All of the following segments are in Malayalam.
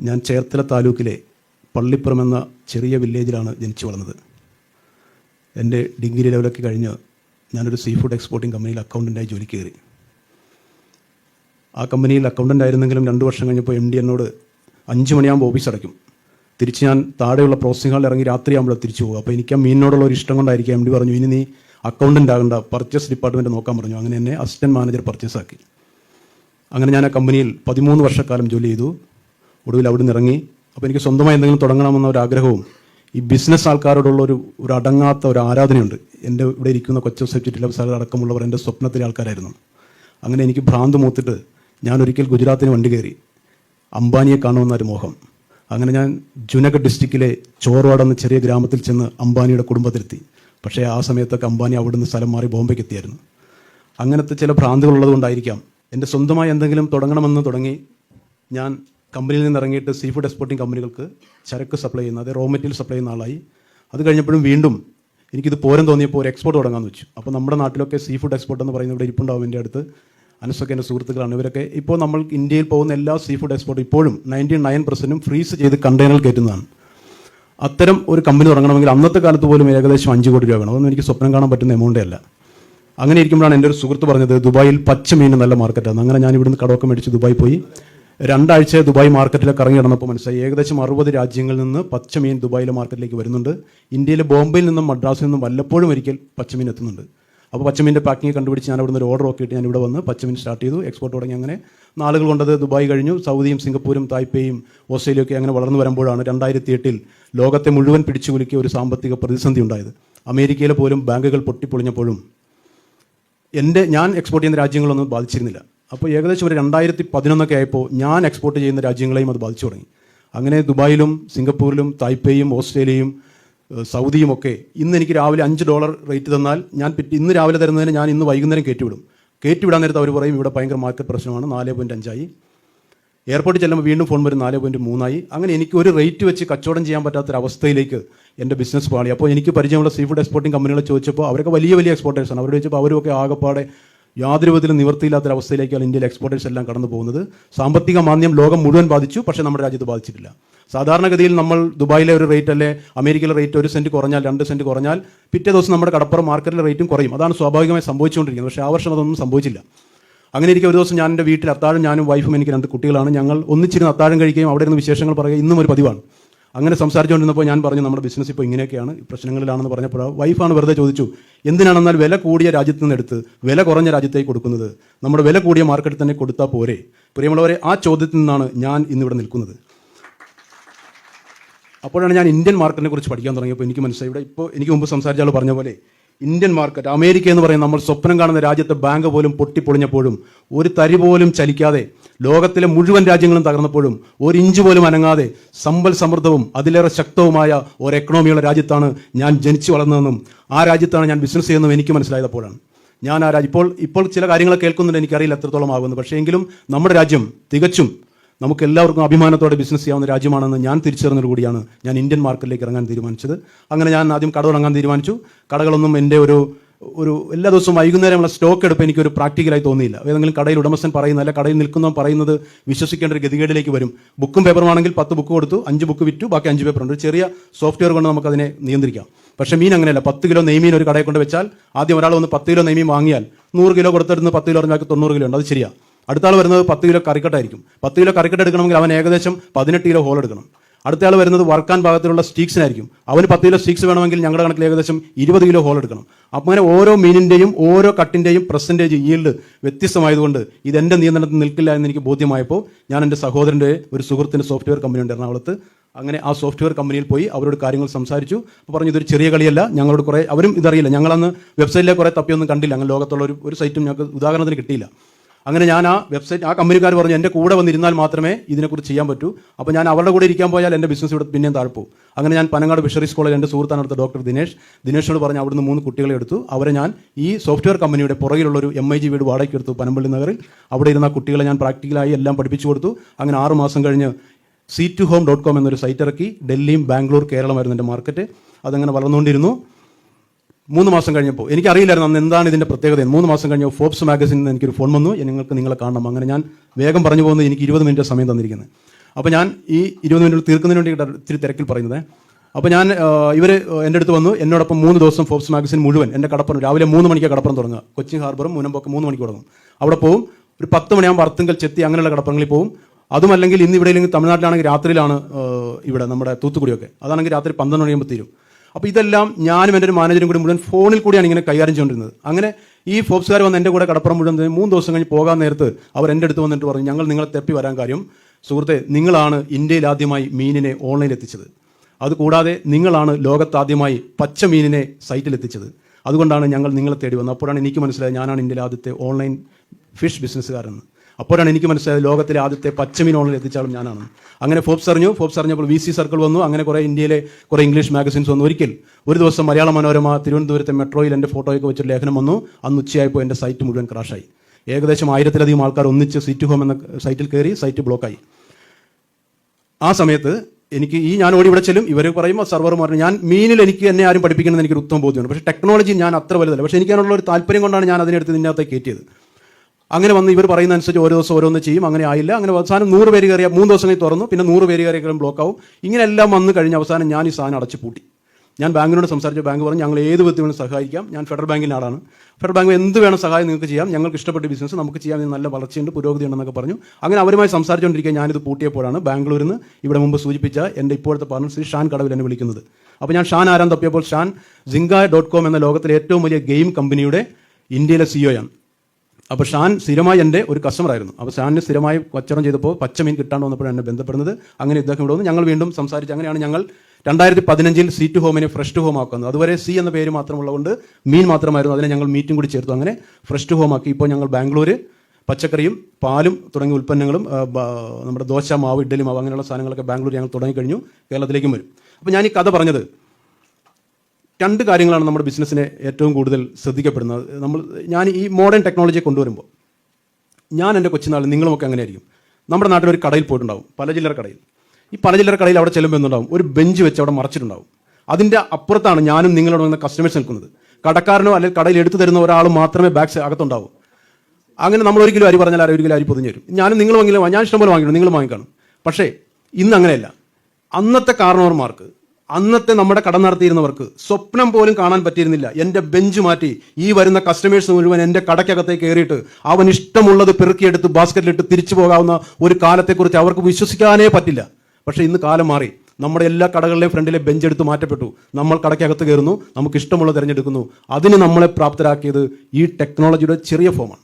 ഞാൻ ചേർത്തല താലൂക്കിലെ പള്ളിപ്പുറം എന്ന ചെറിയ വില്ലേജിലാണ് ജനിച്ചു വളർന്നത്. എന്റെ ഡിഗ്രി ലെവലൊക്കെ കഴിഞ്ഞ് ഞാനൊരു സീ ഫുഡ് എക്സ്പോർട്ടിംഗ് കമ്പനിയിൽ അക്കൗണ്ടന്റായി ജോലി കയറി. ആ കമ്പനിയിൽ അക്കൗണ്ടന്റ് ആയിരുന്നെങ്കിലും രണ്ട് വർഷം കഴിഞ്ഞപ്പോൾ എം ഡി എന്നോട് അഞ്ച് മണിയാകുമ്പോൾ ഓഫീസ് അടയ്ക്കും. തിരിച്ച് ഞാൻ താഴെയുള്ള പ്രോസസ്സിംഗ് ഹാളിൽ ഇറങ്ങി രാത്രിയാകുമ്പോൾ തിരിച്ചു പോകും. അപ്പോൾ എനിക്ക് ആ മീനിനോടുള്ള ഒരു ഇഷ്ടം കൊണ്ടായിരിക്കും എം ഡി പറഞ്ഞു ഇനി നീ അക്കൗണ്ടന്റ് ആകണ്ട പർച്ചേസ് ഡിപ്പാർട്ട്മെന്റ് നോക്കാൻ പറഞ്ഞു. അങ്ങനെ എന്നെ അസിസ്റ്റന്റ് മാനേജർ പർച്ചേസ് ആക്കി. അങ്ങനെ ഞാൻ ആ കമ്പനിയിൽ പതിമൂന്ന് വർഷക്കാലം ജോലി ചെയ്തു. ഒടുവിൽ അവിടെ നിന്ന് ഇറങ്ങി. അപ്പോൾ എനിക്ക് സ്വന്തമായി എന്തെങ്കിലും തുടങ്ങണമെന്ന ഒരു ആഗ്രഹവും ഈ ബിസിനസ് ആൾക്കാരോടുള്ള ഒരു ഒരു അടങ്ങാത്ത ഒരു ആരാധനയുണ്ട്. എന്റെ ഇവിടെ ഇരിക്കുന്ന കൊച്ചു സബ്ജക്റ്റിലെ സാർ അടക്കമുള്ളവർ എന്റെ സ്വപ്നത്തിലെ ആൾക്കാരായിരുന്നു. അങ്ങനെ എനിക്ക് ഭ്രാന്ത് മൂത്തിട്ട് ഞാൻ ഒരിക്കൽ ഗുജറാത്തിന് വണ്ടി കയറി. അംബാനിയെ കാണുമെന്ന ഒരു മോഹം. അങ്ങനെ ഞാൻ ജുനഗഡ് ഡിസ്ട്രിക്റ്റിലെ ചോർവാഡ് എന്ന ചെറിയ ഗ്രാമത്തിൽ ചെന്ന് അംബാനിയുടെ കുടുംബത്തിലെത്തി. പക്ഷേ ആ സമയത്തൊക്കെ അംബാനി അവിടുന്ന് സ്ഥലം മാറി ബോംബെക്ക് എത്തിയായിരുന്നു അങ്ങനത്തെ ചില ഭ്രാന്തുകളുള്ളത് കൊണ്ടായിരിക്കാം എന്റെ സ്വന്തമായി എന്തെങ്കിലും തുടങ്ങണമെന്ന് തുടങ്ങി ഞാൻ കമ്പനിയിൽ നിന്ന് ഇറങ്ങിയിട്ട് സീ ഫുഡ് എക്സ്പോർട്ടിംഗ് കമ്പനികൾക്ക് ചരക്ക് സപ്ലൈ ചെയ്യുന്ന അതായത് റോ മെറ്റീരിയൽ സപ്ലൈ ചെയ്യുന്ന ആളായി. അത് കഴിഞ്ഞപ്പോഴും വീണ്ടും എനിക്കിത് പോരം തോന്നിയപ്പോൾ ഒരു എക്സ്പോർട്ട് തുടങ്ങാമെന്ന് വെച്ചു. അപ്പോൾ നമ്മുടെ നാട്ടിലൊക്കെ സീ ഫുഡ് എക്സ്പോർട്ട് എന്ന് പറയുന്നത് ഇവിടെ ഇരിപ്പുണ്ടാവും എന്റെ അടുത്ത്. അനസൊക്കെ എന്റെ സുഹൃത്തുക്കളാണ്. ഇവരൊക്കെ ഇപ്പോൾ നമ്മൾ ഇന്ത്യയിൽ പോകുന്ന എല്ലാ സീ ഫുഡ് എക്സ്പോർട്ടും ഇപ്പോഴും നയന്റി നയൻ പെർസെന്റും ഫ്രീസ് ചെയ്ത് കണ്ടെയ്നറിൽ കയറ്റുന്നതാണ്. അത്തരം ഒരു കമ്പനി തുടങ്ങണമെങ്കിൽ അന്നത്തെ കാലത്ത് പോലും ഏകദേശം അഞ്ച് കോടി രൂപ വേണം. അതൊന്നും എനിക്ക് സ്വപ്നം കാണാൻ പറ്റുന്ന എമൗണ്ടേ അല്ല. അങ്ങനെ ഇരിക്കുമ്പോഴാണ് എന്റെ ഒരു സുഹൃത്ത് പറഞ്ഞത് ദുബായിൽ പച്ച മീൻ നല്ല മാർക്കറ്റാണ് അങ്ങനെ ഞാൻ ഇവിടുന്ന് കടമൊക്കെ മേടിച്ച് ദുബായി പോയി. രണ്ടാഴ്ച ദുബായ് മാർക്കറ്റിലൊക്കെ ഇറങ്ങി നടന്നപ്പോൾ മനസ്സിലായി. ഏകദേശം അറുപത് രാജ്യങ്ങളിൽ നിന്ന് പച്ചമീൻ ദുബായിലെ മാർക്കറ്റിലേക്ക് വരുന്നുണ്ട്. ഇന്ത്യയിലെ ബോംബെയിൽ നിന്നും മദ്രാസിൽ നിന്നും വല്ലപ്പോഴും ഒരിക്കൽ പച്ചമീൻ എത്തുന്നുണ്ട്. അപ്പോൾ പച്ചമീന്റെ പാക്കിംഗ് കണ്ടുപിടിച്ച് ഞാൻ അവിടുന്ന് ഒരു ഓർഡർ ഒക്കെ ഇട്ട് ഞാൻ ഇവിടെ വന്ന് പച്ചമീൻ സ്റ്റാർട്ട് ചെയ്തു. എക്സ്പോർട്ട് തുടങ്ങി അങ്ങനെ നാളുകൾ കൊണ്ടത് ദുബായ് കഴിഞ്ഞു. സൗദിയും സിംഗപ്പൂരും തായ്പേയും ഓസ്ട്രേലിയയൊക്കെ അങ്ങനെ വളർന്നു വരുമ്പോഴാണ് രണ്ടായിരത്തി എട്ടിൽ ലോകത്തെ മുഴുവൻ പിടിച്ചു കുലുക്കിയ ഒരു സാമ്പത്തിക പ്രതിസന്ധി ഉണ്ടായത്. അമേരിക്കയിലെ പോലും ബാങ്കുകൾ പൊട്ടിപ്പൊളിഞ്ഞപ്പോഴും എന്റെ ഞാൻ എക്സ്പോർട്ട് ചെയ്യുന്ന രാജ്യങ്ങളൊന്നും ബാധിച്ചിരുന്നില്ല. അപ്പോൾ ഏകദേശം ഒരു രണ്ടായിരത്തി പതിനൊന്നൊക്കെ ആയപ്പോൾ ഞാൻ എക്സ്പോർട്ട് ചെയ്യുന്ന രാജ്യങ്ങളെയും അത് ബാധിച്ചു തുടങ്ങി. അങ്ങനെ ദുബായിലും സിംഗപ്പൂരിലും തായ്പേയും ഓസ്ട്രേലിയയും സൗദിയുമൊക്കെ ഇന്ന് എനിക്ക് രാവിലെ അഞ്ച് ഡോളർ റേറ്റ് തന്നാൽ ഞാൻ ഇന്ന് രാവിലെ തരുന്നതിന് ഞാൻ ഇന്ന് വൈകുന്നേരം കയറ്റിവിടും. കയറ്റിവിടാൻ നേരത്ത് അവർ പറയും ഇവിടെ ഭയങ്കര മാർക്കറ്റ് പ്രശ്നമാണ് നാല് പോയിന്റ് അഞ്ചായി. എയർപോർട്ടിൽ ചെല്ലുമ്പോൾ വീണ്ടും ഫോൺ വരും നാല് പോയിന്റ് മൂന്നായി. അങ്ങനെ എനിക്ക് ഒരു റേറ്റ് വെച്ച് കച്ചവടം ചെയ്യാൻ പറ്റാത്തൊരവസ്ഥയിലേക്ക് എന്റെ ബിസിനസ് പാളി. അപ്പോൾ എനിക്ക് പരിചയമുള്ള സീ ഫുഡ് എക്സ്പോർട്ടിംഗ് കമ്പനികളെ ചോദിച്ചപ്പോൾ അവരൊക്കെ വലിയ വലിയ എക്സ്പോർട്ടേഴ്സാണ് അവരോട് ചോദിച്ചപ്പോൾ അവരൊക്കെ ആകപ്പാടെ യാതൊരു വിധത്തിലും നിവൃത്തിയില്ലാത്തൊരവസ്ഥയിലേക്കാണ് ഇന്ത്യയിലെ എക്സ്പോർട്ടേഴ്സ് എല്ലാം കടന്നു പോകുന്നത്. സാമ്പത്തിക മാന്ദ്യം ലോകം മുഴുവൻ ബാധിച്ചു പക്ഷേ നമ്മുടെ രാജ്യത്ത് ബാധിച്ചിട്ടില്ല. സാധാരണഗതിയിൽ നമ്മൾ ദുബായിലെ ഒരു റേറ്റ് അല്ലെ അമേരിക്കയിലെ റേറ്റ് ഒരു സെന്റ് കുറഞ്ഞാൽ രണ്ട് സെന്റ് കുറഞ്ഞാൽ പിറ്റേ ദിവസം നമ്മുടെ കടപ്പുറം മാർക്കറ്റിലെ റേറ്റും കുറയും. അതാണ് സ്വാഭാവികമായി സംഭവിച്ചുകൊണ്ടിരിക്കുന്നത്. പക്ഷേ ആ വർഷം അതൊന്നും സംഭവിച്ചില്ല. അങ്ങനെ ഇരിക്കും ഒരു ദിവസം ഞാൻ എന്റെ വീട്ടിൽ അത്താഴം ഞാനും വൈഫും എനിക്ക് രണ്ട് കുട്ടികളാണ്. ഞങ്ങൾ ഒന്നിച്ചിരുന്ന് അത്താഴം കഴിക്കുകയും അവിടെ നിന്ന് വിശേഷങ്ങൾ പറയുക ഇന്നും ഒരു പതിവാണ്. അങ്ങനെ സംസാരിച്ചുകൊണ്ടിരുന്നപ്പോൾ ഞാൻ പറഞ്ഞു നമ്മുടെ ബിസിനസ് ഇപ്പോൾ ഇങ്ങനെയൊക്കെയാണ് പ്രശ്നങ്ങളിലാണെന്ന് പറഞ്ഞപ്പോൾ വൈഫാണ് വെറുതെ ചോദിച്ചു എന്തിനാണെന്നാൽ വില കൂടിയ രാജ്യത്ത് നിന്ന് എടുത്ത് വില കുറഞ്ഞ രാജ്യത്തേക്ക് കൊടുക്കുന്നത്? നമ്മുടെ വില കൂടിയ മാർക്കറ്റിൽ തന്നെ കൊടുത്താൽ പോരെ? പ്രിയമുള്ളവരെ ആ ചോദ്യത്തിൽ നിന്നാണ് ഞാൻ ഇന്നിവിടെ നിൽക്കുന്നത്. അപ്പോഴാണ് ഞാൻ ഇന്ത്യൻ മാർക്കറ്റിനെ കുറിച്ച് പഠിക്കാൻ തുടങ്ങിയപ്പോൾ എനിക്ക് മനസ്സിലായി. ഇവിടെ ഇപ്പോൾ എനിക്ക് മുമ്പ് സംസാരിച്ചാൽ പറഞ്ഞ പോലെ ഇന്ത്യൻ മാർക്കറ്റ് അമേരിക്ക എന്ന് പറയുന്ന നമ്മൾ സ്വപ്നം കാണുന്ന രാജ്യത്തെ ബാങ്ക് പോലും പൊട്ടിപ്പൊളിഞ്ഞപ്പോഴും ഒരു തരി പോലും ചലിക്കാതെ ലോകത്തിലെ മുഴുവൻ രാജ്യങ്ങളും തകർന്നപ്പോഴും ഒരു ഇഞ്ച് പോലും അനങ്ങാതെ സമ്പൽ സമൃദ്ധവും അതിലേറെ ശക്തവുമായ ഒരു എക്കണോമിയുള്ള രാജ്യത്താണ് ഞാൻ ജനിച്ചു വളർന്നതെന്നും ആ രാജ്യത്താണ് ഞാൻ ബിസിനസ് ചെയ്യുന്നതും എനിക്ക് മനസ്സിലായതപ്പോഴാണ്. ഞാൻ ആ രാജ്യം ഇപ്പോൾ ഇപ്പോൾ ചില കാര്യങ്ങൾ കേൾക്കുന്നുണ്ട് എനിക്കറിയില്ല എത്രത്തോളം ആകുന്നു പക്ഷേ എങ്കിലും നമ്മുടെ രാജ്യം തികച്ചും നമുക്ക് എല്ലാവർക്കും അഭിമാനത്തോടെ ബിസിനസ് ചെയ്യാവുന്ന രാജ്യമാണെന്ന് ഞാൻ തിരിച്ചറിഞ്ഞതോടുകൂടിയാണ് ഞാൻ ഇന്ത്യൻ മാർക്കറ്റിലേക്ക് ഇറങ്ങാൻ തീരുമാനിച്ചത്. അങ്ങനെ ഞാൻ ആദ്യം കട തുടങ്ങാൻ തീരുമാനിച്ചു. കടകളൊന്നും എന്റെ ഒരു ഒരു എല്ലാ ദിവസവും വൈകുന്നേരമുള്ള സ്റ്റോക്ക് എടുപ്പ് എനിക്കൊരു പ്രാക്ടിക്കലായി തോന്നിയില്ല. ഏതെങ്കിലും കടയിൽ ഉടമസ്ഥൻ പറയുന്ന അല്ല കടയിൽ നിൽക്കുന്നവൻ പറയുന്നത് വിശ്വസിക്കേണ്ട ഒരു ഗതികേടിലേക്ക് വരും. ബുക്കും പേപ്പറുമാണെങ്കിൽ പത്ത് ബുക്ക് കൊടുത്തു അഞ്ച് ബുക്ക് വിറ്റു ബാക്കി അഞ്ച് പേപ്പർ ഉണ്ട്. ഒരു ചെറിയ സോഫ്റ്റ്വെയർ കൊണ്ട് നമുക്ക് അതിനെ നിയന്ത്രിക്കാം. പക്ഷേ മീൻ അങ്ങനെയല്ല. പത്ത് കിലോ നെയ്മീൻ ഒരു കടയിൽ കൊണ്ട് വെച്ചാൽ ആദ്യം ഒരാൾ വന്ന് പത്ത് കിലോ നെയ്മീൻ വാങ്ങിയാൽ നൂറ് കിലോ കൊടുത്തിരുന്ന് പത്ത് കിലോ പറഞ്ഞാൽ തൊണ്ണൂറ് കിലോ ഉണ്ട്. അത് ശരിയാണ് അടുത്ത ആൾ വരുന്നത് പത്ത് കിലോ കറിക്കട്ടായിരിക്കും പത്ത് കിലോ കറിക്കട്ട് എടുക്കണമെങ്കിൽ അവൻ ഏകദേശം പതിനെട്ട് കിലോ ഹോൾ എടുക്കണം. അടുത്ത ആൾ വരുന്നത് വർക്കാൻ ഭാഗത്തിലുള്ള സ്റ്റീക്സിനായിരിക്കും. അവന് പത്ത് കിലോ സ്റ്റീക്സ് വേണമെങ്കിൽ ഞങ്ങളുടെ കണക്കിൽ ഏകദേശം ഇരുപത് കിലോ ഹോൾ എടുക്കണം. അപ്പോൾ അങ്ങനെ ഓരോ മീനിന്റെയും ഓരോ കട്ടിന്റെയും പെർസെന്റേജ് ഈൽഡ് വ്യത്യസ്തമായതുകൊണ്ട് ഇത് എന്റെ നിയന്ത്രണത്തിൽ നിൽക്കില്ല എന്ന് എനിക്ക് ബോധ്യമായപ്പോൾ ഞാൻ എന്റെ സഹോദരന്റെ ഒരു സുഹൃത്തിന്റെ സോഫ്റ്റ്വെയർ കമ്പനി ഉണ്ട് എറണാകുളത്ത്. അങ്ങനെ ആ സോഫ്റ്റ്വെയർ കമ്പനിയിൽ പോയി അവരോട് കാര്യങ്ങൾ സംസാരിച്ചു. അപ്പോൾ പറഞ്ഞു ഇതൊരു ചെറിയ കളിയല്ല ഞങ്ങളോട് കുറേ അവരും ഇതറിയില്ല. ഞങ്ങളന്ന് വെബ്സൈറ്റിലെ കുറേ തപ്പിയൊന്നും കണ്ടില്ല. അങ്ങനെ ലോകത്തുള്ള ഒരു ഒരു സൈറ്റും ഞങ്ങൾക്ക് ഉദാഹരണത്തിന് കിട്ടിയില്ല. അങ്ങനെ ഞാൻ ആ വെബ്സൈറ്റ് ആ കമ്പനിക്കാർ പറഞ്ഞു എന്റെ കൂടെ വന്നിരുന്നാൽ മാത്രമേ ഇതിനെക്കുറിച്ച് ചെയ്യാൻ പറ്റൂ. അപ്പോൾ ഞാൻ അവരുടെ കൂടെ ഇരിക്കാൻ പോയാൽ എന്റെ ബിസിനസ് ഇവിടെ പിന്നെയും താഴെ പോകും. അങ്ങനെ ഞാൻ പനങ്ങാട് ഫിഷറീസ് കോളേജ് എന്റെ സുഹൃത്താണ് അടുത്ത ഡോക്ടർ ദിനേഷ്. ദിനേഷിനോട് പറഞ്ഞ് അവിടുന്ന് മൂന്ന് കുട്ടികളെ എടുത്തു. അവരെ ഞാൻ ഈ സോഫ്റ്റ്വെയർ കമ്പനിയുടെ പുറകിലുള്ള ഒരു എം ഐ ജി വീട് വാടകയ്ക്ക് എടുത്തു പനമ്പള്ളി നഗറിൽ. അവിടെ ഇരുന്ന കുട്ടികളെ ഞാൻ പ്രാക്ടിക്കലായി എല്ലാം പഠിപ്പിച്ചു കൊടുത്തു. അങ്ങനെ ആറ് മാസം കഴിഞ്ഞ് C two home dot com എന്നൊരു സൈറ്റ് ഇറക്കി. ഡൽഹിയും ബാംഗ്ലൂർ കേരളമായിരുന്നു എന്റെ മാർക്കറ്റ് അതങ്ങനെ വളർന്നുകൊണ്ടിരുന്നു. മൂന്ന് മാസം കഴിഞ്ഞപ്പോൾ. എനിക്കറിയില്ലായിരുന്നു അന്ന് എന്താണ് ഇതിന്റെ പ്രത്യേകത. മൂന്ന് മാസം കഴിഞ്ഞപ്പോൾ ഫോബ്സ് മാഗസിനിൽ നിന്ന് എനിക്കൊരു ഫോൺ വന്നു. നിങ്ങൾക്ക് നിങ്ങളെ കാണണം. അങ്ങനെ ഞാൻ വേഗം പറഞ്ഞു പോകുന്നത് എനിക്ക് ഇരുപത് മിനിറ്റ് സമയം തന്നിരിക്കുന്നത് അപ്പോൾ ഞാൻ ഈ ഇരുപത് മിനിറ്റ് തീർക്കുന്നതിന് വേണ്ടി ഇത്തിരി തിരക്കിൽ പറയുന്നത്. അപ്പോൾ ഞാൻ ഇവർ എന്റെ അടുത്ത് വന്നു. എന്നോടൊപ്പം മൂന്ന് ദിവസം ഫോബ്സ് മാഗസിൻ മുഴുവൻ എന്റെ കടപ്പുറം രാവിലെ മൂന്ന് മണിക്ക് കടപ്പുറം തുടങ്ങുക. കൊച്ചി ഹാർബറും മുനമ്പൊക്കെ മൂന്ന് മണിക്ക് തുടങ്ങും. അവിടെ പോകും ഒരു പത്ത് മണിയാകുമ്പോൾ അർത്തുങ്കൽ ചെത്തി അങ്ങനെയുള്ള കടപ്പുറങ്ങളിൽ പോകും അതുമല്ലെങ്കിൽ ഇന്ന് ഇവിടെ ഇല്ലെങ്കിൽ തമിഴ്നാട്ടിലാണെങ്കിൽ രാത്രിയിലാണ് ഇവിടെ നമ്മുടെ തൂത്തുക്കുടിയൊക്കെ. അതാണെങ്കിൽ രാത്രി പന്ത്രണ്ട് മണിയാകുമ്പോൾ തീരും. അപ്പോൾ ഇതെല്ലാം ഞാനും എന്റെ ഒരു മാനേജറും കൂടി മുഴുവൻ ഫോണിൽ കൂടിയാണ് ഇങ്ങനെ കൈകാര്യം ചെയ്തുകൊണ്ടിരുന്നത്. അങ്ങനെ ഈ ഫോപ്സുകാർ വന്ന് എന്റെ കൂടെ കടപ്പുറം മുഴുവൻ മൂന്ന് ദിവസം കഴിഞ്ഞ് പോകാൻ നേരത്ത് അവർ എന്റെ അടുത്ത് വന്നിട്ട് പറഞ്ഞു ഞങ്ങൾ നിങ്ങളെ തെപ്പി വരാൻ കാര്യം സുഹൃത്തെ നിങ്ങളാണ് ഇന്ത്യയിൽ ആദ്യമായി മീനിനെ ഓൺലൈനിൽ എത്തിച്ചത്. അതുകൂടാതെ നിങ്ങളാണ് ലോകത്താദ്യമായി പച്ച മീനിനെ സൈറ്റിൽ എത്തിച്ചത്. അതുകൊണ്ടാണ് ഞങ്ങൾ നിങ്ങളെ തേടി വന്നത്. അപ്പോഴാണ് എനിക്ക് മനസ്സിലായത് ഞാനാണ് ഇന്ത്യയിലെ ആദ്യത്തെ ഓൺലൈൻ ഫിഷ് ബിസിനസ്സുകാരെന്ന് അപ്പോഴാണ് എനിക്ക് മനസ്സിലായത് ലോകത്തിലെ ആദ്യത്തെ പച്ചമീനോളിൽ എത്തിച്ചാലും ഞാനാണ്. അങ്ങനെ ഫോബ്സ് അറിഞ്ഞു. ഫോബ്സ് അറിഞ്ഞപ്പോൾ വി സി സർക്കിൾ വന്നു. അങ്ങനെ കുറേ ഇന്ത്യയിലെ കുറേ ഇംഗ്ലീഷ് മാഗസിൻസ് വന്നു. ഒരിക്കൽ ഒരു ദിവസം മലയാള മനോരമ തിരുവനന്തപുരത്തെ മെട്രോയിൽ എന്റെ ഫോട്ടോയൊക്കെ വെച്ചൊരു ലേഖനം വന്നു. അന്ന് ഉച്ചയായപ്പോൾ എന്റെ സൈറ്റ് മുഴുവൻ ക്രാഷായി ഏകദേശം ആയിരത്തിലധികം ആൾക്കാർ ഒന്നിച്ച് സിറ്റ് ഹോം എന്ന സൈറ്റിൽ കയറി സൈറ്റ് ബ്ലോക്കായി. ആ സമയത്ത് എനിക്ക് ഈ ഞാൻ ഓടി ഇവിടെ ചെല്ലും. ഇവർ പറയുമ്പോൾ സർവർ പറഞ്ഞു ഞാൻ മീനിൽ എനിക്ക് എന്നെ ആരും പഠിപ്പിക്കണമെന്ന് എനിക്ക് ഒരു ഉത്തമ ബോധ്യമുണ്ട്. പക്ഷേ ടെക്നോളജി ഞാൻ അത്ര വലുതല്ല. പക്ഷേ എനിക്കതിനുള്ള ഒരു താല്പര്യം കൊണ്ടാണ് ഞാൻ അതിനെടുത്ത് ഇതിനകത്തേക്ക് കയറ്റിയത്. അങ്ങനെ വന്ന് ഇവർ പറയുന്ന അനുസരിച്ച് ഓരോ ദിവസം ഓരോന്ന് ചെയ്യും. അങ്ങനെ ആയില്ല. അങ്ങനെ അവസാനം നൂറ് പേര് കയറിയ മൂന്ന് ദിവസം കഴിഞ്ഞ് തുറന്നു. പിന്നെ നൂറ് പേര് കയറിയ ബ്ലോക്ക് ആവും. ഇങ്ങനെയെല്ലാം വന്ന് കഴിഞ്ഞ് അവസാനം ഞാൻ ഈ സാധനം അടച്ചു പൂട്ടി. ഞാൻ ബാങ്കിനോട് സംസാരിച്ച. ബാങ്ക് പറഞ്ഞു ഞങ്ങൾ ഏത് വിധത്തിൽ വേണം സഹായിക്കാം. ഞാൻ ഫെഡറൽ ബാങ്കിന്റെ ആളാണ്. ഫെഡറൽ ബാങ്ക് എന്ത് വേണം സഹായം നിങ്ങൾക്ക് ചെയ്യാം. ഞങ്ങൾക്ക് ഇഷ്ടപ്പെട്ട ബിസിനസ് നമുക്ക് ചെയ്യാം. നല്ല വളർച്ചയുണ്ട്. പുരോഗതി ഉണ്ടെന്നൊക്കെ പറഞ്ഞു. അങ്ങനെ അവരുമായി സംസാരിച്ചുകൊണ്ടിരിക്കുക ഞാനിത് പൂട്ടിയപ്പോഴാണ് ബാംഗ്ലൂരിൽ നിന്ന് ഇവിടെ മുമ്പ് സൂചിപ്പിച്ച എന്റെ ഇപ്പോഴത്തെ പാർട്ണർ ശ്രീ ഷാൻ കടവിൽ എന്നെ വിളിക്കുന്നത്. അപ്പോൾ ഞാൻ ഷാൻ ആരാൻ തപ്പിയപ്പോൾ ഷാൻ സിംഗ ഡോട്ട് കോം എന്ന ലോകത്തിലെ ഏറ്റവും വലിയ ഗെയിം കമ്പനിയുടെ ഇന്ത്യയിലെ സിഒയാണ് അപ്പോൾ ഷാൻ സ്ഥിരമായി എന്റെ ഒരു കസ്റ്റമർ ആയിരുന്നു. അപ്പോൾ ഷാനിന് സ്ഥിരമായി കച്ചവടം ചെയ്തപ്പോൾ പച്ചമീൻ കിട്ടാണ്ട് വന്നപ്പോഴാണ് എന്നെ ബന്ധപ്പെടുന്നത്. അങ്ങനെ ഇദ്ദേഹം ഇവിടെ വന്ന്. ഞങ്ങൾ വീണ്ടും സംസാരിച്ച് അങ്ങനെയാണ് ഞങ്ങൾ രണ്ടായിരത്തി പതിനഞ്ചിൽ സീറ്റ് ഹോമിനെ ഫ്രഷ് ടു ഹോം ആക്കുന്നത്. അതുവരെ സി എന്ന പേര് മാത്രമുള്ളതുകൊണ്ട് മീൻ മാത്രമായിരുന്നു അതിനെ ഞങ്ങൾ മീറ്റും കൂടി ചേർത്തു. അങ്ങനെ ഫ്രഷ് ടു ഹോം ആക്കി. ഇപ്പോൾ ഞങ്ങൾ ബാംഗ്ലൂർ പച്ചക്കറിയും പാലും തുടങ്ങിയ ഉൽപ്പന്നങ്ങളും നമ്മുടെ ദോശ മാവ് ഇഡ്ഡലി മാവ് അങ്ങനെയുള്ള സാധനങ്ങളൊക്കെ ബാംഗ്ലൂർ ഞങ്ങൾ തുടങ്ങിക്കഴിഞ്ഞു. കേരളത്തിലേക്കും വരും. അപ്പോൾ ഞാൻ ഈ കഥ പറഞ്ഞത് രണ്ട് കാര്യങ്ങളാണ് നമ്മുടെ ബിസിനസ്സിനെ ഏറ്റവും കൂടുതൽ ശ്രദ്ധിക്കപ്പെടുന്നത്. നമ്മൾ ഞാൻ ഈ മോഡേൺ ടെക്നോളജിയെ കൊണ്ടുവരുമ്പോൾ ഞാൻ എന്റെ കൊച്ചുനാളിൽ നിങ്ങളുമൊക്കെ അങ്ങനെ ആയിരിക്കും നമ്മുടെ നാട്ടിൽ ഒരു കടയിൽ പോയിട്ടുണ്ടാവും പല പലചില്ലറ കടയിൽ. ഈ പല പലചില്ലറ കടയിൽ അവിടെ ചെല്ലുമ്പോൾ എന്തുണ്ടാവും? ഒരു ബെഞ്ച് വെച്ച് അവിടെ മറച്ചിട്ടുണ്ടാവും. അതിന്റെ അപ്പുറത്താണ് ഞാനും നിങ്ങളോട് വന്ന കസ്റ്റമേഴ്സ് നിൽക്കുന്നത്. കടക്കാരനോ അല്ലെങ്കിൽ കടയിൽ എടുത്തു തരുന്ന ഒരാൾ മാത്രമേ ബാക്ക് അകത്തുണ്ടാവൂ. അങ്ങനെ നമ്മൾ ഒരു കിലോ അരി പറഞ്ഞാൽ അര ഒരു കിലോ അരി പൊതിഞ്ഞു തരും. ഞാനും നിങ്ങൾ വാങ്ങിയില്ല ഞാൻ ഇഷ്ടംപോലെ വാങ്ങിക്കണം നിങ്ങൾ വാങ്ങിക്കണം. പക്ഷേ ഇന്ന് അങ്ങനെയല്ല. അന്നത്തെ കാരണവർമാർക്ക് അന്നത്തെ നമ്മുടെ കട നടത്തിയിരുന്നവർക്ക് സ്വപ്നം പോലും കാണാൻ പറ്റിയിരുന്നില്ല. എന്റെ ബെഞ്ച് മാറ്റി ഈ വരുന്ന കസ്റ്റമേഴ്സ് മുഴുവൻ എന്റെ കടയ്ക്കകത്തേക്ക് കയറിയിട്ട് അവൻ ഇഷ്ടമുള്ളത് പെറുക്കിയെടുത്ത് ബാസ്ക്കറ്റിലിട്ട് തിരിച്ചു പോകാവുന്ന ഒരു കാലത്തെക്കുറിച്ച് അവർക്ക് വിശ്വസിക്കാനേ പറ്റില്ല. പക്ഷേ ഇന്ന് കാലം മാറി. നമ്മുടെ എല്ലാ കടകളിലെയും ഫ്രണ്ടിലെ ബെഞ്ച് എടുത്ത് മാറ്റപ്പെട്ടു. നമ്മൾ കടയ്ക്കകത്ത് കയറുന്നു നമുക്ക് ഇഷ്ടമുള്ളത് തിരഞ്ഞെടുക്കുന്നു. അതിന് നമ്മളെ പ്രാപ്തരാക്കിയത് ഈ ടെക്നോളജിയുടെ ചെറിയ ഫോമാണ്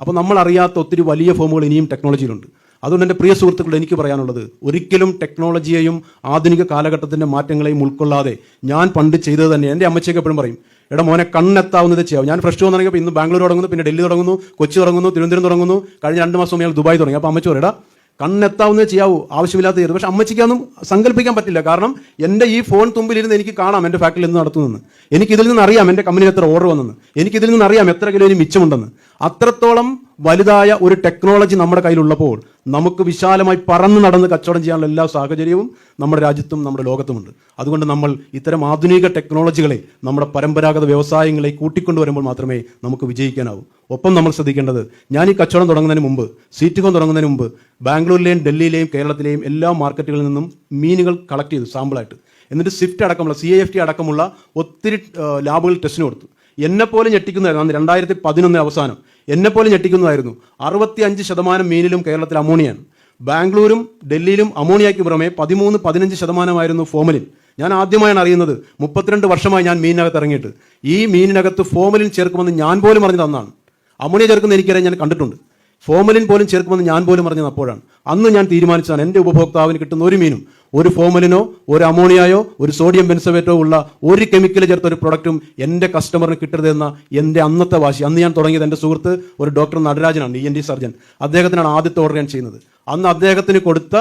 അപ്പോൾ നമ്മൾ അറിയാത്ത ഒത്തിരി വലിയ ഫോമുകൾ ഇനിയും ടെക്നോളജിയിലുണ്ട് അതുകൊണ്ട് എന്റെ പ്രിയ സുഹൃത്തുക്കൾ എനിക്ക് പറയാനുള്ളത് ഒരിക്കലും ടെക്നോളജിയെയും ആധുനിക കാലഘട്ടത്തിന്റെ മാറ്റങ്ങളെയും ഉൾക്കൊള്ളാതെ ഞാൻ പണ്ട് ചെയ്തത് തന്നെ എന്റെ അമ്മച്ചയൊക്കെ എപ്പോഴും പറയും എടാ മോനെ കണ്ണെത്താവുന്നത് ചെയ്യാം. ഞാൻ ഫ്രഷ് വന്നിറങ്ങിയപ്പോൾ ഇന്ന് ബാംഗ്ലൂർ തുടങ്ങുന്നു പിന്നെ ഡൽഹി തുടങ്ങുന്നു കൊച്ചി തുടങ്ങുന്നു തിരുവനന്തപുരം തുടങ്ങുന്നു. കഴിഞ്ഞ രണ്ട് മാസം ഞാൻ ദുബായ് തുടങ്ങി. അപ്പോൾ അമ്മച്ച പറയടാ കണ്ണെത്താവുന്നത് ചെയ്യാവൂ ആവശ്യമില്ലാത്ത ചെയ്തു പക്ഷെ അമ്മച്ചിക്കൊന്നും സങ്കല്പിക്കാൻ പറ്റില്ല. കാരണം എന്റെ ഈ ഫോൺ തുമ്പിലിരുന്ന് എനിക്ക് കാണാം എന്റെ ഫാക്ടറിയിൽ നിന്ന് നടത്തുന്നെന്ന്. എനിക്കിതിൽ നിന്ന് അറിയാം എന്റെ കമ്പനിയിൽ എത്ര ഓർഡർ വന്നെന്ന്. എനിക്കിതിൽ നിന്ന് അറിയാം എത്ര കിലോ ഇനി മിച്ചമുണ്ടെന്ന്. അത്രത്തോളം വലുതായ ഒരു ടെക്നോളജി നമ്മുടെ കയ്യിലുള്ളപ്പോൾ നമുക്ക് വിശാലമായി പറന്ന് നടന്ന് കച്ചവടം ചെയ്യാനുള്ള എല്ലാ സാഹചര്യവും നമ്മുടെ രാജ്യത്തും നമ്മുടെ ലോകത്തുമുണ്ട്. അതുകൊണ്ട് നമ്മൾ ഇത്തരം ആധുനിക ടെക്നോളജികളെ നമ്മുടെ പരമ്പരാഗത വ്യവസായങ്ങളെ കൂട്ടിക്കൊണ്ടുവരുമ്പോൾ മാത്രമേ നമുക്ക് വിജയിക്കാനാവൂ. ഒപ്പം നമ്മൾ ശ്രദ്ധിക്കേണ്ടത് ഞാൻ ഈ കച്ചവടം തുടങ്ങുന്നതിന് മുമ്പ് സീറ്റ് ഹോം തുടങ്ങുന്നതിന് മുമ്പ് ബാംഗ്ലൂരിലെയും ഡൽഹിയിലെയും കേരളത്തിലെയും എല്ലാ മാർക്കറ്റുകളിൽ നിന്നും മീനുകൾ കളക്ട് ചെയ്തു സാമ്പിളായിട്ട് എന്നിട്ട് സ്വിഫ്റ്റ് അടക്കമുള്ള സി എഫ് ടി അടക്കമുള്ള ഒത്തിരി ലാബുകൾ ടെസ്റ്റിന് കൊടുത്തു. എന്നെപ്പോലെ ഞെട്ടിക്കുന്നതായിരുന്നു. അന്ന് രണ്ടായിരത്തി പതിനൊന്ന് അവസാനം എന്നെപ്പോലെ ഞെട്ടിക്കുന്നതായിരുന്നു. അറുപത്തി അഞ്ച് ശതമാനം മീനിലും കേരളത്തിൽ അമോണിയാണ് ബാംഗ്ലൂരും ഡൽഹിയിലും അമോണിയയ്ക്ക് പുറമെ പതിമൂന്ന് പതിനഞ്ച് ശതമാനമായിരുന്നു ഫോമലിൻ. ഞാൻ ആദ്യമായാണ് അറിയുന്നത് മുപ്പത്തിരണ്ട് വർഷമായി ഞാൻ മീനിനകത്ത് ഇറങ്ങിയിട്ട്. ഈ മീനിനകത്ത് ഫോമലിൻ ചേർക്കുമെന്ന് ഞാൻ പോലും അറിഞ്ഞത് അന്നാണ്. അമോണിയ ചേർക്കുന്ന എനിക്കറിയാൻ ഞാൻ കണ്ടിട്ടുണ്ട്. ഫോമലിൻ പോലും ചേർക്കുമെന്ന് ഞാൻ പോലും അറിഞ്ഞത് അപ്പോഴാണ്. അന്ന് ഞാൻ തീരുമാനിച്ചതാണ് എന്റെ ഉപഭോക്താവിന് കിട്ടുന്ന ഒരു മീനും ഒരു ഫോമലിനോ ഒരു അമോണിയായോ ഒരു സോഡിയം ബെൻസവേറ്റോ ഉള്ള ഒരു കെമിക്കൽ ചേർത്ത ഒരു പ്രൊഡക്റ്റും എന്റെ കസ്റ്റമറിന് കിട്ടരുതെന്ന എന്റെ അന്നത്തെ വാശി. അന്ന് ഞാൻ തുടങ്ങിയത് എന്റെ സുഹൃത്ത് ഒരു ഡോക്ടർ നടരാജനാണ് ഇ എൻ ഡി സർജൻ. അദ്ദേഹത്തിനാണ് ആദ്യത്തെ ഓർഡർ ഞാൻ ചെയ്യുന്നത്. അന്ന് അദ്ദേഹത്തിന് കൊടുത്ത